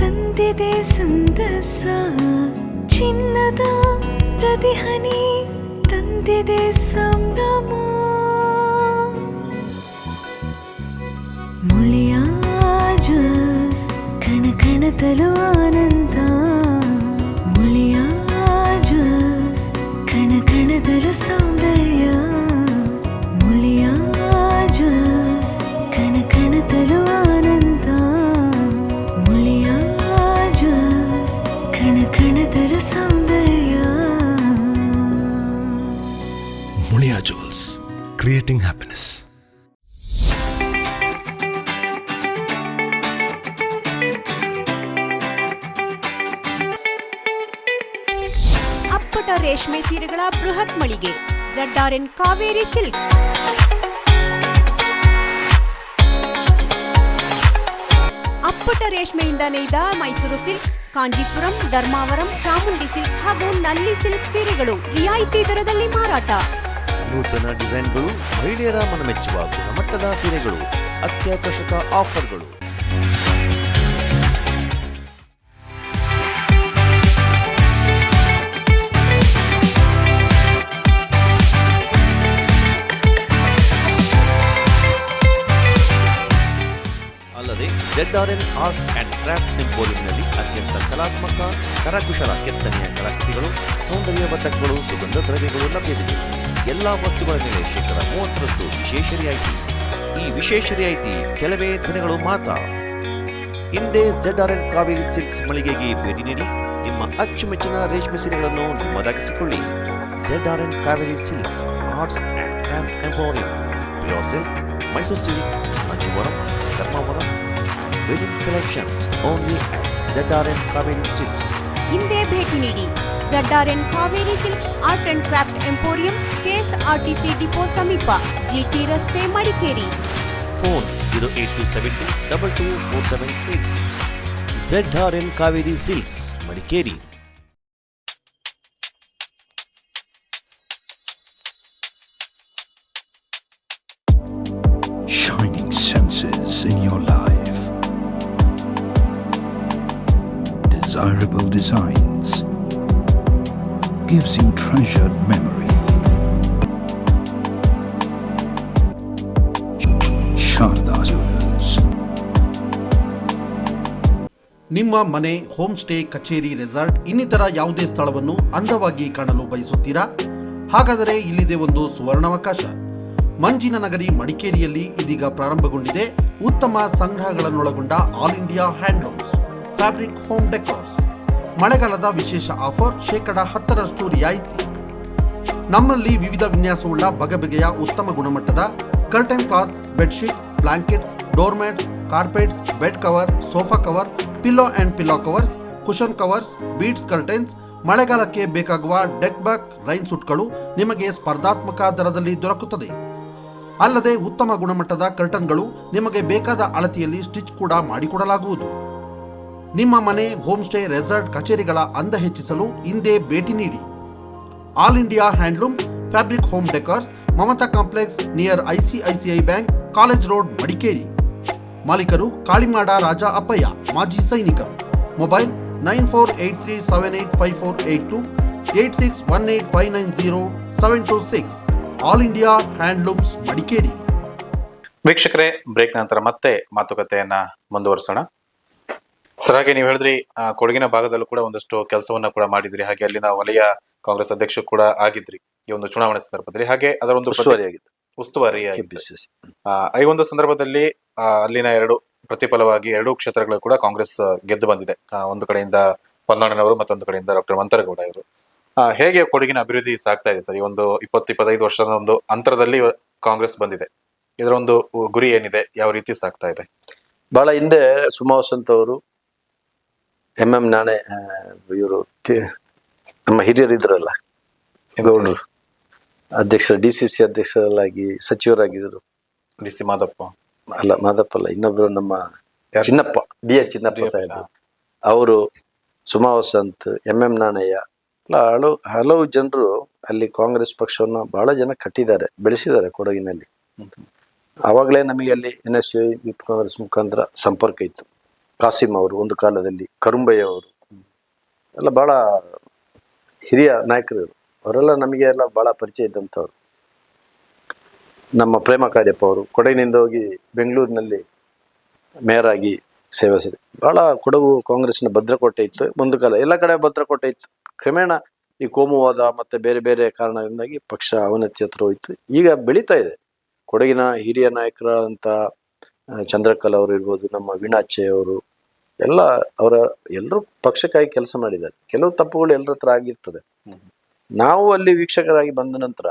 ತಂದಿದೆ ಸಂದಸ ಚಿನ್ನದ ಪ್ರತಿಹನಿ ತಂದಿದೆ ಸಂಭ್ರಮ ಕಣಕಣದಲು ಆನಂದ ಮುಳಿಯ ಜ್ವಲ್ಸ್ ಕಣಕಣದಲು ಸೌಂದರ್ಯ ಮುಳಿಯ ಜ್ವಲ್ಸ್ ಕಣಕಣದಲು ಆನಂದ ಮುಳಿಯ ಜ್ವಲ್ಸ್ ಕಣಕಣದಲು ಸೌಂದರ್ಯ Mulia Jewels, creating happiness. ಅಪ್ಪಟ ರೇಷ್ಮೆ ಸೀರೆಗಳ ಬೃಹತ್ ಮಳಿಗೆ. N Kaveri silk. ಅಪ್ಪಟ ರೇಷ್ಮೆಯಿಂದ ನೇಯ್ದ ಮೈಸೂರು ಸಿಲ್ಕ್ಸ್. ಕಾಂಜೀಪುರಂ, ಧರ್ಮಾವರಂ, ಚಾಮುಂಡಿ ಸಿಲ್ಕ್ಸ್ ಹಾಗೂ ನಲ್ಲಿ ಸಿಲ್ಕ್ ಸೀರೆಗಳು ರಿಯಾಯಿತಿ ದರದಲ್ಲಿ ಮಾರಾಟ. ನೂತನ ಡಿಸೈನ್ಗಳು ಮಹಿಳೆಯರ ಮನಮೆಚ್ಚುವ ಗುಣಮಟ್ಟದ ಸೀರೆಗಳು, ಅತ್ಯಾಕರ್ಷಕ ಆಫರ್ಗಳು. Z R N art and craft ಎಂಪೋರಿಯಂನಲ್ಲಿ ಅತ್ಯಂತ ಕಲಾತ್ಮಕ, ಕರಕುಶಲ ಕೆತ್ತನೆಯ ಕಲಾಕೃತಿಗಳು ಸೌಂದರ್ಯವರ್ಧಕಗಳು ಸುಗಂಧ ದ್ರವ್ಯಗಳು ಲಭ್ಯವಿದೆ. ಎಲ್ಲಾ ವಸ್ತುಗಳ ಮೇಲೆ ಶೇಕಡ ಮೂವತ್ತರಷ್ಟು ವಿಶೇಷ ರಿಯಾಯಿತಿ. ಈ ವಿಶೇಷ ರಿಯಾಯಿತಿ ಕೆಲವೇ ದಿನಗಳು ಮಾತ್ರ. ಹಿಂದೆ Z R N Kaveri silks ಮಳಿಗೆಗೆ ಭೇಟಿ ನೀಡಿ ನಿಮ್ಮ ಅಚ್ಚುಮೆಚ್ಚಿನ ರೇಷ್ಮೆ ಸೀರೆಗಳನ್ನು ನಿಮ್ಮದಾಗಿಸಿಕೊಳ್ಳಿ. N Kaveri silks arts and craft emporium pure silk, Mysuru silk, ಮಂಜುವರಂ Dharmavaram wedding collections only at N Kaveri silks ಹಿಂದೆ ಭೇಟಿ ನೀಡಿ N Kaveri silks art and craft emporium KSRTC depot ಸಮೀಪ ಜಿಟಿ ರಸ್ತೆ Madikeri. Phone zero eight two seven two double two four seven eight six N Kaveri silks Madikeri Desirable designs. Gives you treasured memory. Sharda Jewelers. ನಿಮ್ಮ ಮನೆ ಹೋಮ್ ಸ್ಟೇ ಕಚೇರಿ ರೆಸಾರ್ಟ್ ಇನ್ನಿತರ ಯಾವುದೇ ಸ್ಥಳವನ್ನು ಅಂದವಾಗಿ ಕಾಣಲು ಬಯಸುತ್ತೀರಾ ಹಾಗಾದರೆ ಇಲ್ಲಿದೆ ಒಂದು ಸುವರ್ಣಾವಕಾಶ ಮಂಜಿನ ನಗರಿ ಮಡಿಕೇರಿಯಲ್ಲಿ ಇದೀಗ ಪ್ರಾರಂಭಗೊಂಡಿದೆ ಉತ್ತಮ ಸಂಗ್ರಹಗಳನ್ನೊಳಗೊಂಡ all India handlooms fabric home decors ಮಳೆಗಾಲದ ವಿಶೇಷ ಆಫರ್ ಶೇಕಡ ಹತ್ತರಷ್ಟು ರಿಯಾಯಿತಿ. ನಮ್ಮಲ್ಲಿ ವಿವಿಧ ವಿನ್ಯಾಸವುಳ್ಳ ಬಗೆಬಗೆಯ ಉತ್ತಮ ಗುಣಮಟ್ಟದ curtain cloths bedsheet blanket doormats carpets bed cover sofa cover pillow and pillow covers cushion covers beads curtains ಮಳೆಗಾಲಕ್ಕೆ ಬೇಕಾಗುವ ಡೆಕ್ ಬ್ಯಾಕ್ ರೈನ್ ಸೂಟ್ಗಳು ನಿಮಗೆ ಸ್ಪರ್ಧಾತ್ಮಕ ದರದಲ್ಲಿ ದೊರಕುತ್ತದೆ. ಅಲ್ಲದೆ ಉತ್ತಮ ಗುಣಮಟ್ಟದ ಕರ್ಟನ್ಗಳು ನಿಮಗೆ ಬೇಕಾದ ಅಳತೆಯಲ್ಲಿ ಸ್ಟಿಚ್ ಕೂಡ ಮಾಡಿಕೊಡಲಾಗುವುದು. ನಿಮ್ಮ ಮನೆ ಹೋಮ್ ಸ್ಟೇ ರೆಸಾರ್ಟ್, ಕಚೇರಿಗಳ ಅಂದ ಹೆಚ್ಚಿಸಲು ಹಿಂದೆ ಭೇಟಿ ನೀಡಿ. All India handloom, fabric home decors, Mamata complex near ICICI bank, college road, Madikeri. ಮಾಲೀಕರು ಕಾಳಿಮಾಡ ರಾಜ ಅಪ್ಪಯ್ಯ, ಮಾಜಿ ಸೈನಿಕ mobile nine four eight three seven eight five four eight two eight six one eight five nine zero seven two six. All India handlooms, Madikeri. ವೀಕ್ಷಕರೇ ಬ್ರೇಕ್ ನಂತರ ಮತ್ತೆ ಮಾತುಕತೆಯನ್ನ ಮುಂದುವರಿಸೋಣ. ಸರ್ ಹಾಗೆ ನೀವು ಹೇಳಿದ್ರಿ ಕೊಡಗಿನ ಭಾಗದಲ್ಲೂ ಕೂಡ ಒಂದಷ್ಟು ಕೆಲಸವನ್ನ ಕೂಡ ಮಾಡಿದ್ರಿ. ಹಾಗೆ ಅಲ್ಲಿನ ವಲಯ ಕಾಂಗ್ರೆಸ್ ಅಧ್ಯಕ್ಷ ಕೂಡ ಆಗಿದ್ರಿ ಈ ಒಂದು ಚುನಾವಣೆ ಸಂದರ್ಭದಲ್ಲಿ. ಹಾಗೆ ಅದರ ಒಂದು ಉಸ್ತುವಾರಿ ಆಗಿದೆ ಈ ಒಂದು ಸಂದರ್ಭದಲ್ಲಿ ಅಲ್ಲಿನ ಎರಡು ಪ್ರತಿಫಲವಾಗಿ ಎರಡು ಕ್ಷೇತ್ರಗಳು ಕೂಡ ಕಾಂಗ್ರೆಸ್ ಗೆದ್ದು ಬಂದಿದೆ. ಒಂದು ಕಡೆಯಿಂದ ಹೊನ್ನಾಳನವರು ಮತ್ತೊಂದು ಕಡೆಯಿಂದ ಡಾಕ್ಟರ್ ಮಂತರಗೌಡ ಇವರು. ಹೇಗೆ ಕೊಡಗಿನ ಅಭಿವೃದ್ಧಿ ಸಾಗ್ತಾ ಇದೆ ಸರ್? ಈ ಒಂದು ಇಪ್ಪತ್ತು ಇಪ್ಪತ್ತೈದು ವರ್ಷದ ಒಂದು ಅಂತರದಲ್ಲಿ ಕಾಂಗ್ರೆಸ್ ಬಂದಿದೆ. ಇದರ ಒಂದು ಗುರಿ ಏನಿದೆ? ಯಾವ ರೀತಿ ಸಾಗ್ತಾ ಇದೆ? ಬಹಳ ಹಿಂದೆ ಸುಮಾ ವಸಂತ್ ಅವರು ಎಂ ಎಂ ನಾಣೆ ಇವರು ನಮ್ಮ ಹಿರಿಯರು ಇದ್ರಲ್ಲ ಗೌಡ್ರು. ಅಧ್ಯಕ್ಷ ಡಿ ಸಿ ಸಿ ಅಧ್ಯಕ್ಷರಲ್ಲಾಗಿ ಸಚಿವರಾಗಿದ್ದರು. D C Madappa. ಅಲ್ಲ ಮಾದಪ್ಪ ಅಲ್ಲ ಇನ್ನೊಬ್ರು ನಮ್ಮ ಚಿನ್ನಪ್ಪ ಡಿ ಎ ಚಿನ್ನಪ್ಪ ಸಾಹೇಬ್ ಅವರು ಸುಮಾ ವಸಂತ್ ಎಂ ಎಂ ನಾಣಯ್ಯ ಎಲ್ಲ ಹಲವು ಹಲವು ಜನರು ಅಲ್ಲಿ ಕಾಂಗ್ರೆಸ್ ಪಕ್ಷವನ್ನು ಬಹಳ ಜನ ಕಟ್ಟಿದ್ದಾರೆ ಬೆಳೆಸಿದ್ದಾರೆ ಕೊಡಗಿನಲ್ಲಿ. ಆವಾಗಲೇ ನಮಗೆ ಅಲ್ಲಿ N S U youth Congress ಮುಖಾಂತರ ಸಂಪರ್ಕ ಇತ್ತು. ಕಾಸಿಂ ಅವರು ಒಂದು ಕಾಲದಲ್ಲಿ, ಕರುಂಬಯ್ಯ ಅವರು, ಎಲ್ಲ ಬಹಳ ಹಿರಿಯ ನಾಯಕರು. ಅವರೆಲ್ಲ ನಮಗೆ ಎಲ್ಲ ಬಹಳ ಪರಿಚಯ ಇದ್ದಂಥವ್ರು. ನಮ್ಮ ಪ್ರೇಮ ಕಾರ್ಯಪ್ಪ ಅವರು ಕೊಡಗಿನಿಂದ ಹೋಗಿ ಬೆಂಗಳೂರಿನಲ್ಲಿ ಮೇಯರ್ ಆಗಿ ಸೇವೆ ಸರಿ ಬಹಳ ಕೊಡಗು ಕಾಂಗ್ರೆಸ್ನ ಭದ್ರಕೋಟೆ ಇತ್ತು, ಒಂದು ಕಾಲ. ಎಲ್ಲ ಕಡೆ ಭದ್ರಕೋಟೆ ಇತ್ತು. ಕ್ರಮೇಣ ಈ ಕೋಮುವಾದ ಮತ್ತೆ ಬೇರೆ ಬೇರೆ ಕಾರಣದಿಂದಾಗಿ ಪಕ್ಷ ಅವನತಿ ಹತ್ರ ಹೋಯಿತು. ಈಗ ಬೆಳೀತಾ ಇದೆ. ಕೊಡಗಿನ ಹಿರಿಯ ನಾಯಕರಾದಂಥ ಚಂದ್ರಕಲಾ ಅವರು ಇರ್ಬೋದು, ನಮ್ಮ ವೀಣಾಚೆ ಅವರು, ಎಲ್ಲ ಅವರ ಎಲ್ಲರೂ ಪಕ್ಷಕ್ಕಾಗಿ ಕೆಲಸ ಮಾಡಿದ್ದಾರೆ. ಕೆಲವು ತಪ್ಪುಗಳು ಎಲ್ಲರ ಹತ್ರ ಆಗಿರ್ತದೆ. ನಾವು ಅಲ್ಲಿ ವೀಕ್ಷಕರಾಗಿ ಬಂದ ನಂತರ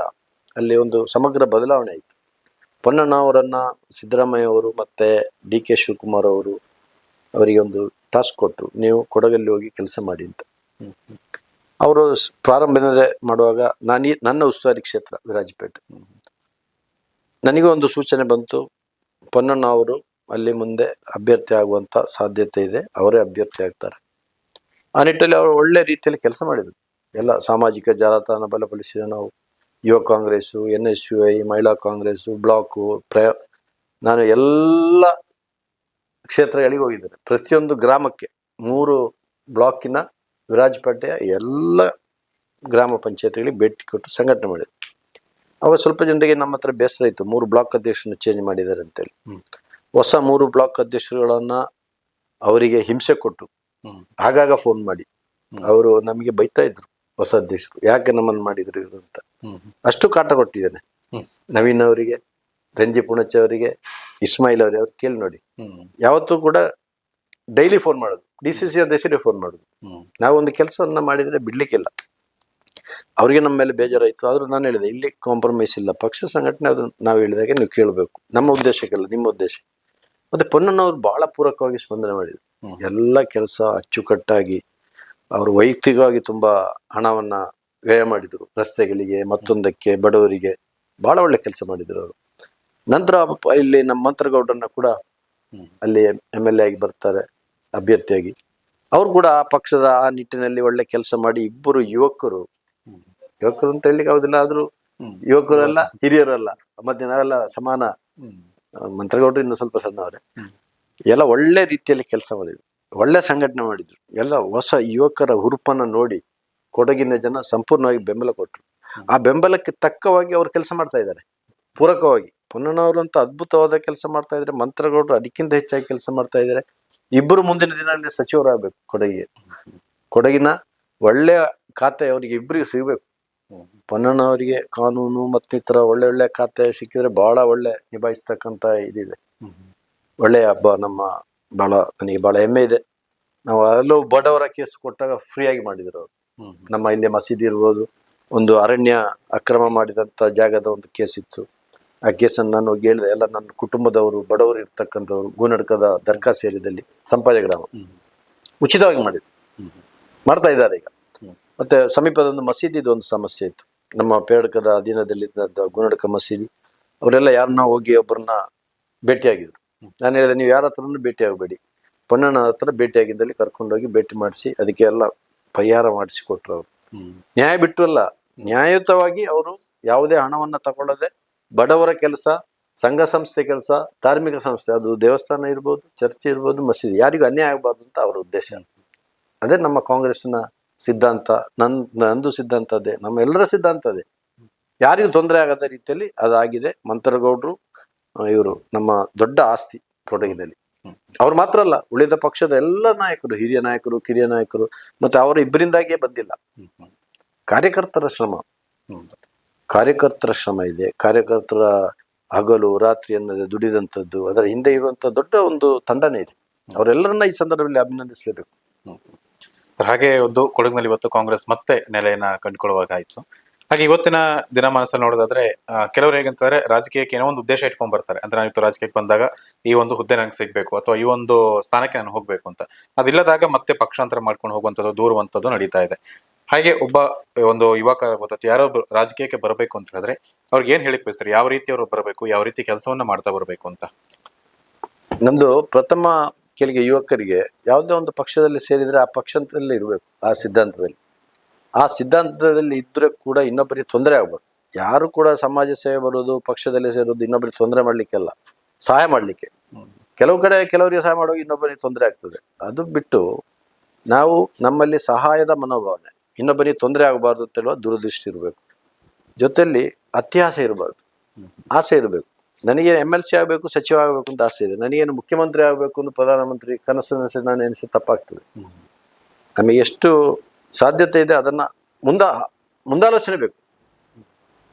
ಅಲ್ಲಿ ಒಂದು ಸಮಗ್ರ ಬದಲಾವಣೆ ಆಯಿತು. ಪೊನ್ನಣ್ಣ ಅವರನ್ನ ಸಿದ್ದರಾಮಯ್ಯ ಅವರು ಮತ್ತೆ ಡಿ ಕೆ ಶಿವಕುಮಾರ್ ಅವರು ಅವರಿಗೆ ಒಂದು ಟಾಸ್ಕ್ ಕೊಟ್ಟರು ನೀವು ಕೊಡಗಲ್ಲಿ ಹೋಗಿ ಕೆಲಸ ಮಾಡಿ ಅಂತ. ಅವರು ಪ್ರಾರಂಭ ಮಾಡುವಾಗ ನಾನು ನನ್ನ ಉಸ್ತುವಾರಿ ಕ್ಷೇತ್ರ ವಿರಾಜಪೇಟೆ ನನಗೆ ಒಂದು ಸೂಚನೆ ಬಂತು ಪೊನ್ನಣ್ಣ ಅವರು ಅಲ್ಲಿ ಮುಂದೆ ಅಭ್ಯರ್ಥಿ ಆಗುವಂತ ಸಾಧ್ಯತೆ ಇದೆ. ಅವರೇ ಅಭ್ಯರ್ಥಿ ಆಗ್ತಾರೆ. ಆ ನಿಟ್ಟಲ್ಲಿ ಅವರು ಒಳ್ಳೆ ರೀತಿಯಲ್ಲಿ ಕೆಲಸ ಮಾಡಿದರು. ಎಲ್ಲ ಸಾಮಾಜಿಕ ಜಾಲತಾಣ ಬಲಪಡಿಸಿದ ನಾವು. ಯುವ Congress, N S U I, ಮಹಿಳಾ ಕಾಂಗ್ರೆಸ್ಸು, ಬ್ಲಾಕು ಪ್ರಯ ನಾನು ಎಲ್ಲ ಕ್ಷೇತ್ರಗಳಿಗೆ ಹೋಗಿದ್ದೇನೆ. ಪ್ರತಿಯೊಂದು ಗ್ರಾಮಕ್ಕೆ ಮೂರು ಬ್ಲಾಕಿನ ವಿರಾಜಪೇಟೆಯ ಎಲ್ಲ ಗ್ರಾಮ ಪಂಚಾಯತ್ಗಳಿಗೆ ಭೇಟಿ ಕೊಟ್ಟು ಸಂಘಟನೆ ಮಾಡಿದ್ರು. ಅವಾಗ ಸ್ವಲ್ಪ ಜನರಿಗೆ ನಮ್ಮ ಹತ್ರ ಬೇಸರ ಇತ್ತು. ಮೂರು ಬ್ಲಾಕ್ ಅಧ್ಯಕ್ಷರನ್ನ ಚೇಂಜ್ ಮಾಡಿದ್ದಾರೆ ಅಂತೇಳಿ. ಹೊಸ ಮೂರು ಬ್ಲಾಕ್ ಅಧ್ಯಕ್ಷರುಗಳನ್ನ ಅವರಿಗೆ ಹಿಂಸೆ ಕೊಟ್ಟು ಆಗಾಗ ಫೋನ್ ಮಾಡಿ ಅವರು ನಮಗೆ ಬೈತಾ ಇದ್ರು ಹೊಸ ಅಧ್ಯಕ್ಷರು. ಯಾಕೆ ನಮ್ಮನ್ನು ಮಾಡಿದ್ರು ಇವರು ಅಂತ. ಅಷ್ಟು ಕಾಟ ಕೊಟ್ಟಿದ್ದೇನೆ. ನವೀನ್ ಅವರಿಗೆ ರಂಜಿ ಪುಣಚ ಅವರಿಗೆ ಇಸ್ಮಾಯಿಲ್ ಅವರಿಗೆ ಅವ್ರು ಕೇಳಿ ನೋಡಿ. ಯಾವತ್ತೂ ಕೂಡ ಡೈಲಿ ಫೋನ್ ಮಾಡೋದು. ಡಿ ಸಿ ಸಿ ಅಧ್ಯಕ್ಷರಿಗೆ ಫೋನ್ ಮಾಡೋದು. ನಾವು ಒಂದು ಕೆಲಸವನ್ನ ಮಾಡಿದ್ರೆ ಬಿಡ್ಲಿಕ್ಕಿಲ್ಲ. ಅವರಿಗೆ ನಮ್ಮ ಮೇಲೆ ಬೇಜಾರಾಯಿತು. ಆದರೂ ನಾನು ಹೇಳಿದೆ ಇಲ್ಲಿ ಕಾಂಪ್ರಮೈಸ್ ಇಲ್ಲ. ಪಕ್ಷ ಸಂಘಟನೆ ಅದು ನಾವು ಹೇಳಿದಾಗೆ ನೀವು ಕೇಳಬೇಕು. ನಮ್ಮ ಉದ್ದೇಶಕ್ಕೆಲ್ಲ ನಿಮ್ಮ ಉದ್ದೇಶ. ಮತ್ತೆ ಪೊನ್ನಣ್ಣವ್ರು ಬಹಳ ಪೂರಕವಾಗಿ ಸ್ಪಂದನೆ ಮಾಡಿದರು. ಎಲ್ಲ ಕೆಲಸ ಅಚ್ಚುಕಟ್ಟಾಗಿ ಅವರು ವೈಯಕ್ತಿಕವಾಗಿ ತುಂಬಾ ಹಣವನ್ನ ವ್ಯಯ ಮಾಡಿದ್ರು. ರಸ್ತೆಗಳಿಗೆ ಮತ್ತೊಂದಕ್ಕೆ ಬಡವರಿಗೆ ಬಹಳ ಒಳ್ಳೆ ಕೆಲಸ ಮಾಡಿದ್ರು ಅವರು. ನಂತರ ಇಲ್ಲಿ ನಮ್ಮ ಮಂತ್ರಗೌಡರನ್ನ ಕೂಡ ಅಲ್ಲಿ ಎಂ ಎಲ್ ಎ ಆಗಿ ಬರ್ತಾರೆ ಅಭ್ಯರ್ಥಿಯಾಗಿ. ಅವ್ರು ಕೂಡ ಆ ಪಕ್ಷದ ಆ ನಿಟ್ಟಿನಲ್ಲಿ ಒಳ್ಳೆ ಕೆಲಸ ಮಾಡಿ ಇಬ್ಬರು ಯುವಕರು ಯುವಕರು ಅಂತ ಹೇಳಲಿಕ್ಕೆ ಆಗುದಿಲ್ಲ ಆದ್ರೂ ಯುವಕರಲ್ಲ ಹಿರಿಯರಲ್ಲ ಮತ್ತೆ ನಾವೆಲ್ಲ ಸಮಾನ ಮಂತ್ರಗೌಡರು ಇನ್ನು ಸ್ವಲ್ಪ ಸಣ್ಣವರೇ. ಎಲ್ಲ ಒಳ್ಳೆ ರೀತಿಯಲ್ಲಿ ಕೆಲಸ ಮಾಡಿದ್ರು. ಒಳ್ಳೆ ಸಂಘಟನೆ ಮಾಡಿದ್ರು. ಎಲ್ಲ ಹೊಸ ಯುವಕರ ಹುರುಪನ್ನ ನೋಡಿ ಕೊಡಗಿನ ಜನ ಸಂಪೂರ್ಣವಾಗಿ ಬೆಂಬಲ ಕೊಟ್ಟರು ಆ ಬೆಂಬಲಕ್ಕೆ ತಕ್ಕವಾಗಿ ಅವ್ರು ಕೆಲಸ ಮಾಡ್ತಾ ಇದ್ದಾರೆ. ಪೂರಕವಾಗಿ. ಪೊನ್ನಣ್ಣವರು ಅಂತ ಅದ್ಭುತವಾದ ಕೆಲಸ ಮಾಡ್ತಾ ಇದ್ರೆ ಮಂತ್ರಗೌಡರು ಅದಕ್ಕಿಂತ ಹೆಚ್ಚಾಗಿ ಕೆಲಸ ಮಾಡ್ತಾ ಇದ್ದಾರೆ ಇಬ್ಬರು ಮುಂದಿನ ದಿನದಲ್ಲಿ ಸಚಿವರಾಗಬೇಕು ಕೊಡಗಿಗೆ. ಕೊಡಗಿನ ಒಳ್ಳೆಯ ಖಾತೆ ಅವರಿಗೆ ಇಬ್ಬರಿಗೆ ಸಿಗಬೇಕು. ಪೊನ್ನಣ್ಣ ಅವರಿಗೆ ಕಾನೂನು ಮತ್ತಿತರ ಒಳ್ಳೆ ಒಳ್ಳೆ ಖಾತೆ ಸಿಕ್ಕಿದ್ರೆ ಬಹಳ ಒಳ್ಳೆ ನಿಭಾಯಿಸ್ತಕ್ಕಂತ ಇದಿದೆ. ಒಳ್ಳೆಯ ಹಬ್ಬ ನಮ್ಮ ಬಹಳ ನನಗೆ ಬಹಳ ಹೆಮ್ಮೆ ಇದೆ. ನಾವು ಅಲ್ಲೂ ಬಡವರ ಕೇಸ್ ಕೊಟ್ಟಾಗ ಫ್ರೀಯಾಗಿ ಮಾಡಿದ್ರು ಅವರು. ನಮ್ಮ ಇಲ್ಲಿ ಮಸೀದಿ ಇರ್ಬೋದು ಒಂದು ಅರಣ್ಯ ಅಕ್ರಮ ಮಾಡಿದಂತ ಜಾಗದ ಒಂದು ಕೇಸ್ ಇತ್ತು. ಆ ಕೇಸನ್ನು ನಾನು ಹೋಗಿ ಹೇಳಿದೆ ಎಲ್ಲ ನನ್ನ ಕುಟುಂಬದವರು ಬಡವರು ಇರ್ತಕ್ಕಂಥವ್ರು ಗೂನಡ್ಕದ ದರ್ಗಾ ಸೇರಿದಲ್ಲಿ ಸಂಪಾಜ ಗ್ರಾಮ. ಉಚಿತವಾಗಿ ಮಾಡಿದ್ರು. ಮಾಡ್ತಾ ಇದ್ದಾರೆ ಈಗ. ಮತ್ತೆ ಸಮೀಪದ ಒಂದು ಮಸೀದಿದು ಒಂದು ಸಮಸ್ಯೆ ಇತ್ತು. ನಮ್ಮ ಪೇಡಕದ ಅಧೀನದಲ್ಲಿದ್ದ ಗುಣಡಕ ಮಸೀದಿ ಅವರೆಲ್ಲ ಯಾರನ್ನ ಹೋಗಿ ಒಬ್ಬರನ್ನ ಭೇಟಿಯಾಗಿದ್ರು. ನಾನು ಹೇಳಿದೆ ನೀವು ಯಾರ ಹತ್ರನೂ ಭೇಟಿ ಆಗಬೇಡಿ ಪೊನ್ನಣ್ಣ ಹತ್ರ ಭೇಟಿಯಾಗಿದ್ದಲ್ಲಿ ಕರ್ಕೊಂಡೋಗಿ ಭೇಟಿ ಮಾಡಿಸಿ ಅದಕ್ಕೆ ಎಲ್ಲ ಪರಿಹಾರ ಮಾಡಿಸಿ ಕೊಟ್ರು ಅವರು ನ್ಯಾಯ ಬಿಟ್ಟರಲ್ಲ ನ್ಯಾಯಯುತವಾಗಿ ಅವರು ಯಾವುದೇ ಹಣವನ್ನ ತಗೊಳ್ಳದೆ ಬಡವರ ಕೆಲಸ ಸಂಘ ಸಂಸ್ಥೆ ಕೆಲಸ ಧಾರ್ಮಿಕ ಸಂಸ್ಥೆ ಅದು ದೇವಸ್ಥಾನ ಇರ್ಬೋದು ಚರ್ಚ್ ಇರ್ಬೋದು ಮಸೀದಿ ಯಾರಿಗೂ ಅನ್ಯಾಯ ಆಗಬಾರ್ದು ಅಂತ ಅವರ ಉದ್ದೇಶ. ಅದೇ ನಮ್ಮ ಕಾಂಗ್ರೆಸ್ನ ಸಿದ್ಧಾಂತ ನನ್ ನಂದು ಸಿದ್ಧಾಂತ ಅದೇ ನಮ್ಮ ಎಲ್ಲರ ಸಿದ್ಧಾಂತ ಅದೇ. ಯಾರಿಗೂ ತೊಂದರೆ ಆಗದ ರೀತಿಯಲ್ಲಿ ಅದಾಗಿದೆ. ಮಂತ್ರಗೌಡರು ಇವರು ನಮ್ಮ ದೊಡ್ಡ ಆಸ್ತಿ ಕೊಡಗಿನಲ್ಲಿ. ಅವ್ರು ಮಾತ್ರ ಅಲ್ಲ ಉಳಿದ ಪಕ್ಷದ ಎಲ್ಲ ನಾಯಕರು ಹಿರಿಯ ನಾಯಕರು ಕಿರಿಯ ನಾಯಕರು ಮತ್ತೆ ಅವರ ಇಬ್ಬರಿಂದಾಗಿಯೇ ಬಂದಿಲ್ಲ. ಕಾರ್ಯಕರ್ತರ ಶ್ರಮ. ಕಾರ್ಯಕರ್ತರ ಶ್ರಮ ಇದೆ. ಕಾರ್ಯಕರ್ತರ ಹಗಲು ರಾತ್ರಿ ಅನ್ನದೆ ದುಡಿದಂಥದ್ದು ಅದರ ಹಿಂದೆ ಇರುವಂತ ದೊಡ್ಡ ಒಂದು ತಂಡನೇ ಇದೆ. ಅವರೆಲ್ಲರನ್ನ ಈ ಸಂದರ್ಭದಲ್ಲಿ ಅಭಿನಂದಿಸಲೇಬೇಕು. ಹಾಗೆ ಒಂದು ಕೊಡಗಿನಲ್ಲಿ ಇವತ್ತು ಕಾಂಗ್ರೆಸ್ ಮತ್ತೆ ನೆಲೆಯನ್ನ ಕಂಡುಕೊಳ್ಳುವಾಗ ಆಯ್ತು. ಹಾಗೆ ಇವತ್ತಿನ ದಿನಮಾನಸಲ್ಲಿ ನೋಡೋದಾದ್ರೆ ಕೆಲವರು ಹೇಗಂತಂದ್ರೆ ರಾಜಕೀಯಕ್ಕೆ ಏನೋ ಒಂದು ಉದ್ದೇಶ ಇಟ್ಕೊಂಡ್ ಬರ್ತಾರೆ. ಅಂದ್ರೆ ನಾನು ಇವತ್ತು ರಾಜಕೀಯಕ್ಕೆ ಬಂದಾಗ ಈ ಒಂದು ಹುದ್ದೆ ನಂಗೆ ಸಿಗ್ಬೇಕು ಅಥವಾ ಈ ಒಂದು ಸ್ಥಾನಕ್ಕೆ ನಾನು ಹೋಗ್ಬೇಕು ಅಂತ. ಅದಿಲ್ಲದಾಗ ಮತ್ತೆ ಪಕ್ಷಾಂತರ ಮಾಡ್ಕೊಂಡು ಹೋಗುವಂಥದ್ದು, ದೂರುವಂಥದ್ದು ನಡೀತಾ ಇದೆ. ಹಾಗೆ ಒಬ್ಬ ಒಂದು ಯುವಕ ಯಾರೋ ರಾಜಕೀಯಕ್ಕೆ ಬರಬೇಕು ಅಂತ ಹೇಳಿದ್ರೆ ಅವ್ರಿಗೆ ಏನ್ ಹೇಳಿಕ್ ಬಯಸ್ತಾರೆ? ಯಾವ ರೀತಿ ಅವರು ಬರಬೇಕು? ಯಾವ ರೀತಿ ಕೆಲಸವನ್ನ ಮಾಡ್ತಾ ಬರಬೇಕು ಅಂತ? ನಂದು ಪ್ರಥಮ ಕೆಳಗೆ ಯುವಕರಿಗೆ ಯಾವುದೇ ಒಂದು ಪಕ್ಷದಲ್ಲಿ ಸೇರಿದರೆ ಆ ಪಕ್ಷದಲ್ಲಿ ಇರಬೇಕು, ಆ ಸಿದ್ಧಾಂತದಲ್ಲಿ. ಆ ಸಿದ್ಧಾಂತದಲ್ಲಿ ಇದ್ದರೆ ಕೂಡ ಇನ್ನೊಬ್ಬರಿಗೆ ತೊಂದರೆ ಆಗ್ಬಾರ್ದು ಯಾರು ಕೂಡ ಸಮಾಜ ಸೇವೆ ಬರೋದು, ಪಕ್ಷದಲ್ಲಿ ಸೇರೋದು ಇನ್ನೊಬ್ಬರಿಗೆ ತೊಂದರೆ ಮಾಡಲಿಕ್ಕೆಲ್ಲ, ಸಹಾಯ ಮಾಡಲಿಕ್ಕೆ. ಕೆಲವು ಕಡೆ ಕೆಲವರಿಗೆ ಸಹಾಯ ಮಾಡುವಾಗ ಇನ್ನೊಬ್ಬರಿಗೆ ತೊಂದರೆ ಆಗ್ತದೆ. ಅದು ಬಿಟ್ಟು ನಾವು ನಮ್ಮಲ್ಲಿ ಸಹಾಯದ ಮನೋಭಾವನೆ, ಇನ್ನೊಬ್ಬರಿಗೆ ತೊಂದರೆ ಆಗಬಾರ್ದು ಅಂತ ಹೇಳುವ ದುರದೃಷ್ಟಿ ಇರಬೇಕು. ಜೊತೆಯಲ್ಲಿ ಅತ್ಯಾಸೆ ಇರಬಾರ್ದು. ಆಸೆ ಇರಬೇಕು. ನನಗೆ ಎಂ ಎಲ್ ಸಿ ಆಗಬೇಕು, ಸಚಿವ ಆಗಬೇಕು ಅಂತ ಆಸೆ ಇದೆ. ನನಗೇನು ಮುಖ್ಯಮಂತ್ರಿ ಆಗಬೇಕು ಅಂತ ಪ್ರಧಾನಮಂತ್ರಿ ಕನಸು ನೆನೆಸಿ ನಾನು ಎನಿಸಿ ತಪ್ಪಾಗ್ತದೆ. ನಮಗೆ ಎಷ್ಟು ಸಾಧ್ಯತೆ ಇದೆ ಅದನ್ನ ಮುಂದ, ಮುಂದಾಲೋಚನೆ ಬೇಕು.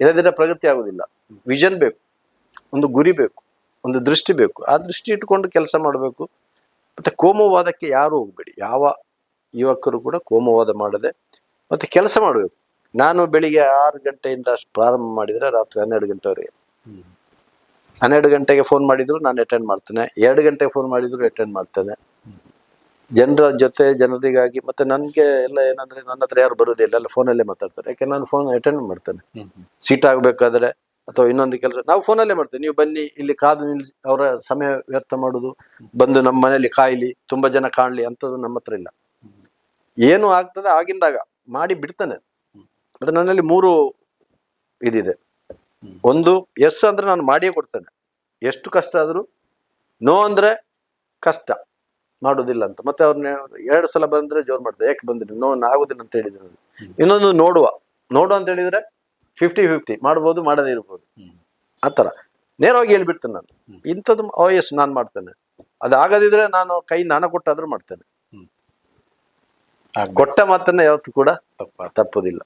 ಇಲ್ಲದಿದ್ದರೆ ಪ್ರಗತಿ ಆಗೋದಿಲ್ಲ ವಿಷನ್ ಬೇಕು. ಒಂದು ಗುರಿ ಬೇಕು. ಒಂದು ದೃಷ್ಟಿ ಬೇಕು. ಆ ದೃಷ್ಟಿ ಇಟ್ಕೊಂಡು ಕೆಲಸ ಮಾಡಬೇಕು. ಮತ್ತೆ ಕೋಮುವಾದಕ್ಕೆ ಯಾರೂ ಹೋಗಬೇಡಿ. ಯಾವ ಯುವಕರು ಕೂಡ ಕೋಮುವಾದ ಮಾಡದೆ ಮತ್ತೆ ಕೆಲಸ ಮಾಡಬೇಕು. ನಾನು ಬೆಳಿಗ್ಗೆ ಆರು ಗಂಟೆಯಿಂದ ಪ್ರಾರಂಭ ಮಾಡಿದರೆ ರಾತ್ರಿ ಹನ್ನೆರಡು ಗಂಟೆವರೆಗೆ. ಹನ್ನೆರಡು ಗಂಟೆಗೆ ಫೋನ್ ಮಾಡಿದ್ರು ನಾನು ಅಟೆಂಡ್ ಮಾಡ್ತೇನೆ. ಎರಡು ಗಂಟೆಗೆ ಫೋನ್ ಮಾಡಿದ್ರು ಅಟೆಂಡ್ ಮಾಡ್ತೇನೆ. ಜನರ ಜೊತೆ ಜನರಿಗಾಗಿ ಮತ್ತೆ ನನಗೆ ಎಲ್ಲ ಏನಂದ್ರೆ ನನ್ನ ಹತ್ರ ಯಾರು ಬರೋದಿಲ್ಲ ಎಲ್ಲ ಫೋನಲ್ಲೇ ಮಾತಾಡ್ತಾರೆ. ಯಾಕೆ ನಾನು ಫೋನ್ ಅಟೆಂಡ್ ಮಾಡ್ತೇನೆ. ಸೀಟ್ ಆಗಬೇಕಾದ್ರೆ ಅಥವಾ ಇನ್ನೊಂದು ಕೆಲಸ ನಾವು ಫೋನಲ್ಲೇ ಮಾಡ್ತೇವೆ. ನೀವು ಬನ್ನಿ ಇಲ್ಲಿ ಕಾದು ನಿಲ್ಸಿ ಅವರ ಸಮಯ ವ್ಯರ್ಥ ಮಾಡೋದು ಬಂದು ನಮ್ಮ ಮನೆಯಲ್ಲಿ ಕಾಯಿಲಿ ತುಂಬಾ ಜನ ಕಾಣ್ಲಿ ಅಂಥದ್ದು ನಮ್ಮ ಹತ್ರ ಇಲ್ಲ. ಏನು ಆಗ್ತದೆ ಆಗಿಂದಾಗ ಮಾಡಿ ಬಿಡ್ತಾನೆ. ಮತ್ತೆ ನನ್ನಲ್ಲಿ ಮೂರು ಇದಿದೆ. ಒಂದು ಎಸ್ ಅಂದ್ರೆ ನಾನು ಮಾಡಿಯೇ ಕೊಡ್ತೇನೆ. ಎಷ್ಟು ಕಷ್ಟ ಆದರೂ ನೋ ಅಂದ್ರೆ ಕಷ್ಟ ಮಾಡೋದಿಲ್ಲ ಅಂತ. ಮತ್ತೆ ಅವ್ರನ್ನ ಎರಡು ಸಲ ಬಂದ್ರೆ ಜೋರ್ ಮಾಡ್ತಾರೆ ಯಾಕೆ ಬಂದ್ರಿ ನೋ ಆಗುದಿಲ್ಲ ಅಂತ ಹೇಳಿದ್ರು ಇನ್ನೊಂದು ನೋಡುವ. ನೋಡುವ ಅಂತ ಹೇಳಿದ್ರೆ ಫಿಫ್ಟಿ ಫಿಫ್ಟಿ ಮಾಡ್ಬೋದು ಮಾಡದೇ ಇರ್ಬೋದು. ಆ ಥರ. ನೇರವಾಗಿ ಹೇಳ್ಬಿಡ್ತೇನೆ ನಾನು. ಇಂಥದ್ದು ಎಸ್ ನಾನು ಮಾಡ್ತೇನೆ. ಅದು ಆಗದಿದ್ರೆ ನಾನು ಕೈ ಹಣ ಕೊಟ್ಟಾದ್ರೂ ಮಾಡ್ತೇನೆ. ಕೊಟ್ಟ ಮಾತನ್ನ ಯಾವತ್ತೂ ಕೂಡ ತಪ್ಪ ತಪ್ಪುದಿಲ್ಲ.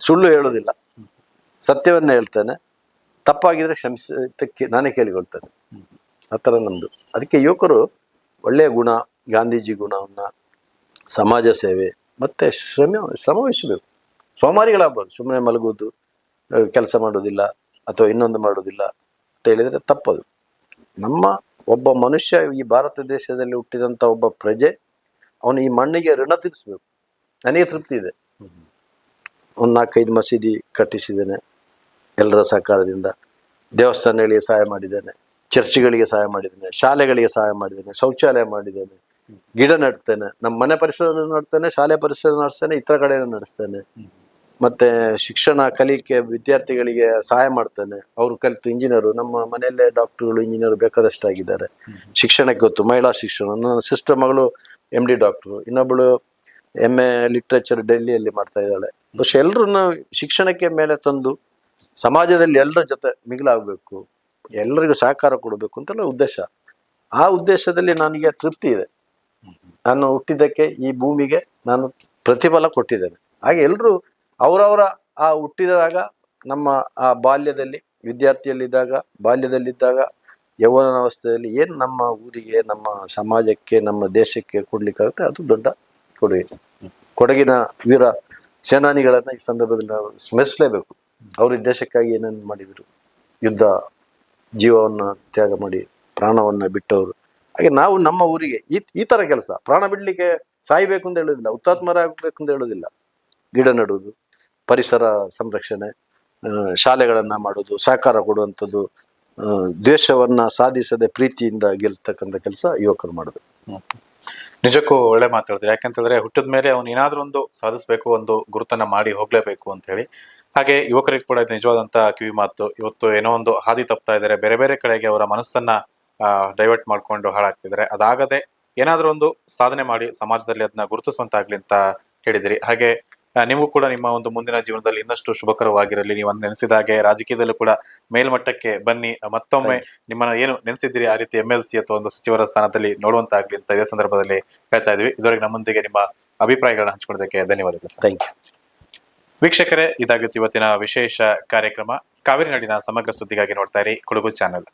ಸುಳ್ಳು ಹೇಳುವುದಿಲ್ಲ ಸತ್ಯವನ್ನ ಹೇಳ್ತೇನೆ. ತಪ್ಪಾಗಿದ್ರೆ ಕ್ಷಮಿಸಕ್ಕೆ ನಾನೇ ಕೇಳಿಕೊಳ್ತೇನೆ. ಆ ಥರ ನಮ್ದು. ಅದಕ್ಕೆ ಯುವಕರು ಒಳ್ಳೆಯ ಗುಣ, ಗಾಂಧೀಜಿ ಗುಣವನ್ನ, ಸಮಾಜ ಸೇವೆ, ಮತ್ತೆ ಶ್ರಮ ಶ್ರಮ ವಹಿಸಬೇಕು. ಸುಮ್ಮನೆ ಮಲಗೋದು ಕೆಲಸ ಮಾಡೋದಿಲ್ಲ ಅಥವಾ ಇನ್ನೊಂದು ಮಾಡೋದಿಲ್ಲ ಅಂತ ಹೇಳಿದ್ರೆ ತಪ್ಪದು. ನಮ್ಮ ಒಬ್ಬ ಮನುಷ್ಯ ಈ ಭಾರತ ದೇಶದಲ್ಲಿ ಹುಟ್ಟಿದಂಥ ಒಬ್ಬ ಪ್ರಜೆ, ಅವನು ಈ ಮಣ್ಣಿಗೆ ಋಣ ತೀರಿಸ್ಬೇಕು. ನನಗೆ ತೃಪ್ತಿ ಇದೆ. ಒಂದು ನಾಲ್ಕೈದು ಮಸೀದಿ ಕಟ್ಟಿಸಿದ್ದೇನೆ. ಎಲ್ಲರ ಸಹಕಾರದಿಂದ ದೇವಸ್ಥಾನಗಳಿಗೆ ಸಹಾಯ ಮಾಡಿದ್ದೇನೆ, ಚರ್ಚ್ಗಳಿಗೆ ಸಹಾಯ ಮಾಡಿದ್ದೇನೆ, ಶಾಲೆಗಳಿಗೆ ಸಹಾಯ ಮಾಡಿದ್ದೇನೆ, ಶೌಚಾಲಯ ಮಾಡಿದ್ದೇನೆ, ಗಿಡ ನೆಡ್ತೇನೆ, ನಮ್ಮ ಮನೆ ಪರಿಸರ ನಡ್ತೇನೆ, ಶಾಲೆ ಪರಿಸರ ನಡೆಸ್ತೇನೆ, ಇತರ ಕಡೆ ನಡೆಸ್ತೇನೆ. ಮತ್ತೆ ಶಿಕ್ಷಣ ಕಲಿಕೆ ವಿದ್ಯಾರ್ಥಿಗಳಿಗೆ ಸಹಾಯ ಮಾಡ್ತೇನೆ. ಅವರು ಕಲಿತು ಇಂಜಿನಿಯರು, ನಮ್ಮ ಮನೆಯಲ್ಲೇ ಡಾಕ್ಟರ್ಗಳು, ಇಂಜಿನಿಯರ್ ಬೇಕಾದಷ್ಟು ಆಗಿದ್ದಾರೆ ಶಿಕ್ಷಣಕ್ಕೆ ಗೊತ್ತು, ಮಹಿಳಾ ಶಿಕ್ಷಣ, ನನ್ನ ಸಿಸ್ಟರ್ ಮಗಳು ಎಂ ಡಿ ಡಾಕ್ಟ್ರು ಇನ್ನೊಬ್ಬಳು ಎಂ ಎ ಲಿಟ್ರೇಚರ್ ಡೆಲ್ಲಿಯಲ್ಲಿ ಮಾಡ್ತಾ ಇದ್ದಾಳೆ. ಬಹುಶಃ ಎಲ್ಲರೂ ಶಿಕ್ಷಣಕ್ಕೆ ಮೇಲೆ ತಂದು ಸಮಾಜದಲ್ಲಿ ಎಲ್ಲರ ಜೊತೆ ಮಿಗಿಲಾಗಬೇಕು, ಎಲ್ಲರಿಗೂ ಸಹಕಾರ ಕೊಡಬೇಕು ಅಂತೆಲ್ಲ ಉದ್ದೇಶ. ಆ ಉದ್ದೇಶದಲ್ಲಿ ನನಗೆ ತೃಪ್ತಿ ಇದೆ. ನಾನು ಹುಟ್ಟಿದ್ದಕ್ಕೆ, ಈ ಭೂಮಿಗೆ ನಾನು ಪ್ರತಿಫಲ ಕೊಟ್ಟಿದ್ದೇನೆ. ಹಾಗೆ ಎಲ್ಲರೂ ಅವರವರ ಆ ಹುಟ್ಟಿದಾಗ, ನಮ್ಮ ಆ ಬಾಲ್ಯದಲ್ಲಿ, ವಿದ್ಯಾರ್ಥಿಯಲ್ಲಿದ್ದಾಗ, ಬಾಲ್ಯದಲ್ಲಿದ್ದಾಗ ಯೌವನಾವಸ್ಥೆಯಲ್ಲಿ ಏನು ನಮ್ಮ ಊರಿಗೆ, ನಮ್ಮ ಸಮಾಜಕ್ಕೆ, ನಮ್ಮ ದೇಶಕ್ಕೆ ಕೊಡ್ಲಿಕ್ಕಾಗುತ್ತೆ, ಅದು ದೊಡ್ಡ ಕೊಡುಗೆ. ಕೊಡಗಿನ ವೀರ ಸೇನಾನಿಗಳನ್ನ ಈ ಸಂದರ್ಭದಲ್ಲಿ ನಾವು ಸ್ಮರಿಸಲೇಬೇಕು. ಅವರು ದೇಶಕ್ಕಾಗಿ ಏನೇನು ಮಾಡಿದರು? ಯುದ್ಧ, ಜೀವವನ್ನ ತ್ಯಾಗ ಮಾಡಿ, ಪ್ರಾಣವನ್ನು ಬಿಟ್ಟವರು. ಹಾಗೆ ನಾವು ನಮ್ಮ ಊರಿಗೆ, ಈ ಈ ಥರ ಕೆಲಸ. ಪ್ರಾಣ ಬಿಡಲಿಕ್ಕೆ ಸಾಯ್ಬೇಕು ಅಂತ ಹೇಳೋದಿಲ್ಲ ಹುತಾತ್ಮರಾಗಬೇಕು ಅಂತ ಹೇಳೋದಿಲ್ಲ. ಗಿಡ ನೆಡುವುದು, ಪರಿಸರ ಸಂರಕ್ಷಣೆ ಶಾಲೆಗಳನ್ನು ಮಾಡೋದು ಸಹಕಾರ ಕೊಡುವಂಥದ್ದು ದ್ವೇಷವನ್ನು ಸಾಧಿಸದೆ ಪ್ರೀತಿಯಿಂದ ಗೆಲ್ತಕ್ಕಂಥ ಕೆಲಸ ಯುವಕರು ಮಾಡಬೇಕು ನಿಜಕ್ಕೂ ಒಳ್ಳೆ ಮಾತಾಡಿದ್ರೆ. ಯಾಕಂತಂದ್ರೆ ಹುಟ್ಟಿದ ಮೇಲೆ ಅವನು ಏನಾದ್ರೂ ಒಂದು ಸಾಧಿಸಬೇಕು, ಒಂದು ಗುರುತನ್ನ ಮಾಡಿ ಹೋಗ್ಲೇಬೇಕು ಅಂತ ಹೇಳಿ. ಹಾಗೆ ಯುವಕರಿಗೆ ಕೂಡ ಇದು ನಿಜವಾದಂತ ಕಿವಿ ಮಾತು. ಇವತ್ತು ಏನೋ ಒಂದು ಹಾದಿ ತಪ್ತಾ ಇದ್ದಾರೆ. ಬೇರೆ ಬೇರೆ ಕಡೆಗೆ ಅವರ ಮನಸ್ಸನ್ನ ಡೈವರ್ಟ್ ಮಾಡ್ಕೊಂಡು ಹಾಳಾಗ್ತಿದ್ದಾರೆ. ಅದಾಗದೆ ಏನಾದರೂ ಒಂದು ಸಾಧನೆ ಮಾಡಿ ಸಮಾಜದಲ್ಲಿ ಅದನ್ನ ಗುರುತಿಸುವಂತಾಗ್ಲಿ ಅಂತ ಹೇಳಿದಿರಿ. ಹಾಗೆ ನಿಮಗೂ ಕೂಡ ನಿಮ್ಮ ಒಂದು ಮುಂದಿನ ಜೀವನದಲ್ಲಿ ಇನ್ನಷ್ಟು ಶುಭಕರವಾಗಿರಲಿ. ನೀವು ನೆನೆಸಿದ ಹಾಗೆ ರಾಜಕೀಯದಲ್ಲೂ ಕೂಡ ಮೇಲ್ಮಟ್ಟಕ್ಕೆ ಬನ್ನಿ. ಮತ್ತೊಮ್ಮೆ ನಿಮ್ಮನ್ನ ಏನು ನೆನೆಸಿದ್ದೀರಿ ಆ ರೀತಿ ಎಂ ಎಲ್ ಸಿ ಅಥವಾ ಒಂದು ಸಚಿವರ ಸ್ಥಾನದಲ್ಲಿ ನೋಡುವಂತಾಗ್ಲಿ ಅಂತ ಇದೇ ಸಂದರ್ಭದಲ್ಲಿ ಹೇಳ್ತಾ ಇದೀವಿ ಇದುವರೆಗೆ ನಮ್ಮೊಂದಿಗೆ ನಿಮ್ಮ ಅಭಿಪ್ರಾಯಗಳನ್ನ ಹಂಚಿಕೊಳ್ಳೋದಕ್ಕೆ ಧನ್ಯವಾದಗಳು ಥ್ಯಾಂಕ್ ಯು ವೀಕ್ಷಕರೇ ಇದಾಗುತ್ತೆ ಇವತ್ತಿನ ವಿಶೇಷ ಕಾರ್ಯಕ್ರಮ. ಕಾವೇರಿ ನಾಡಿನ ಸಮಗ್ರ ಸುದ್ದಿಗಾಗಿ ನೋಡ್ತಾ ಇರಿ ಕೊಡಗು ಚಾನೆಲ್.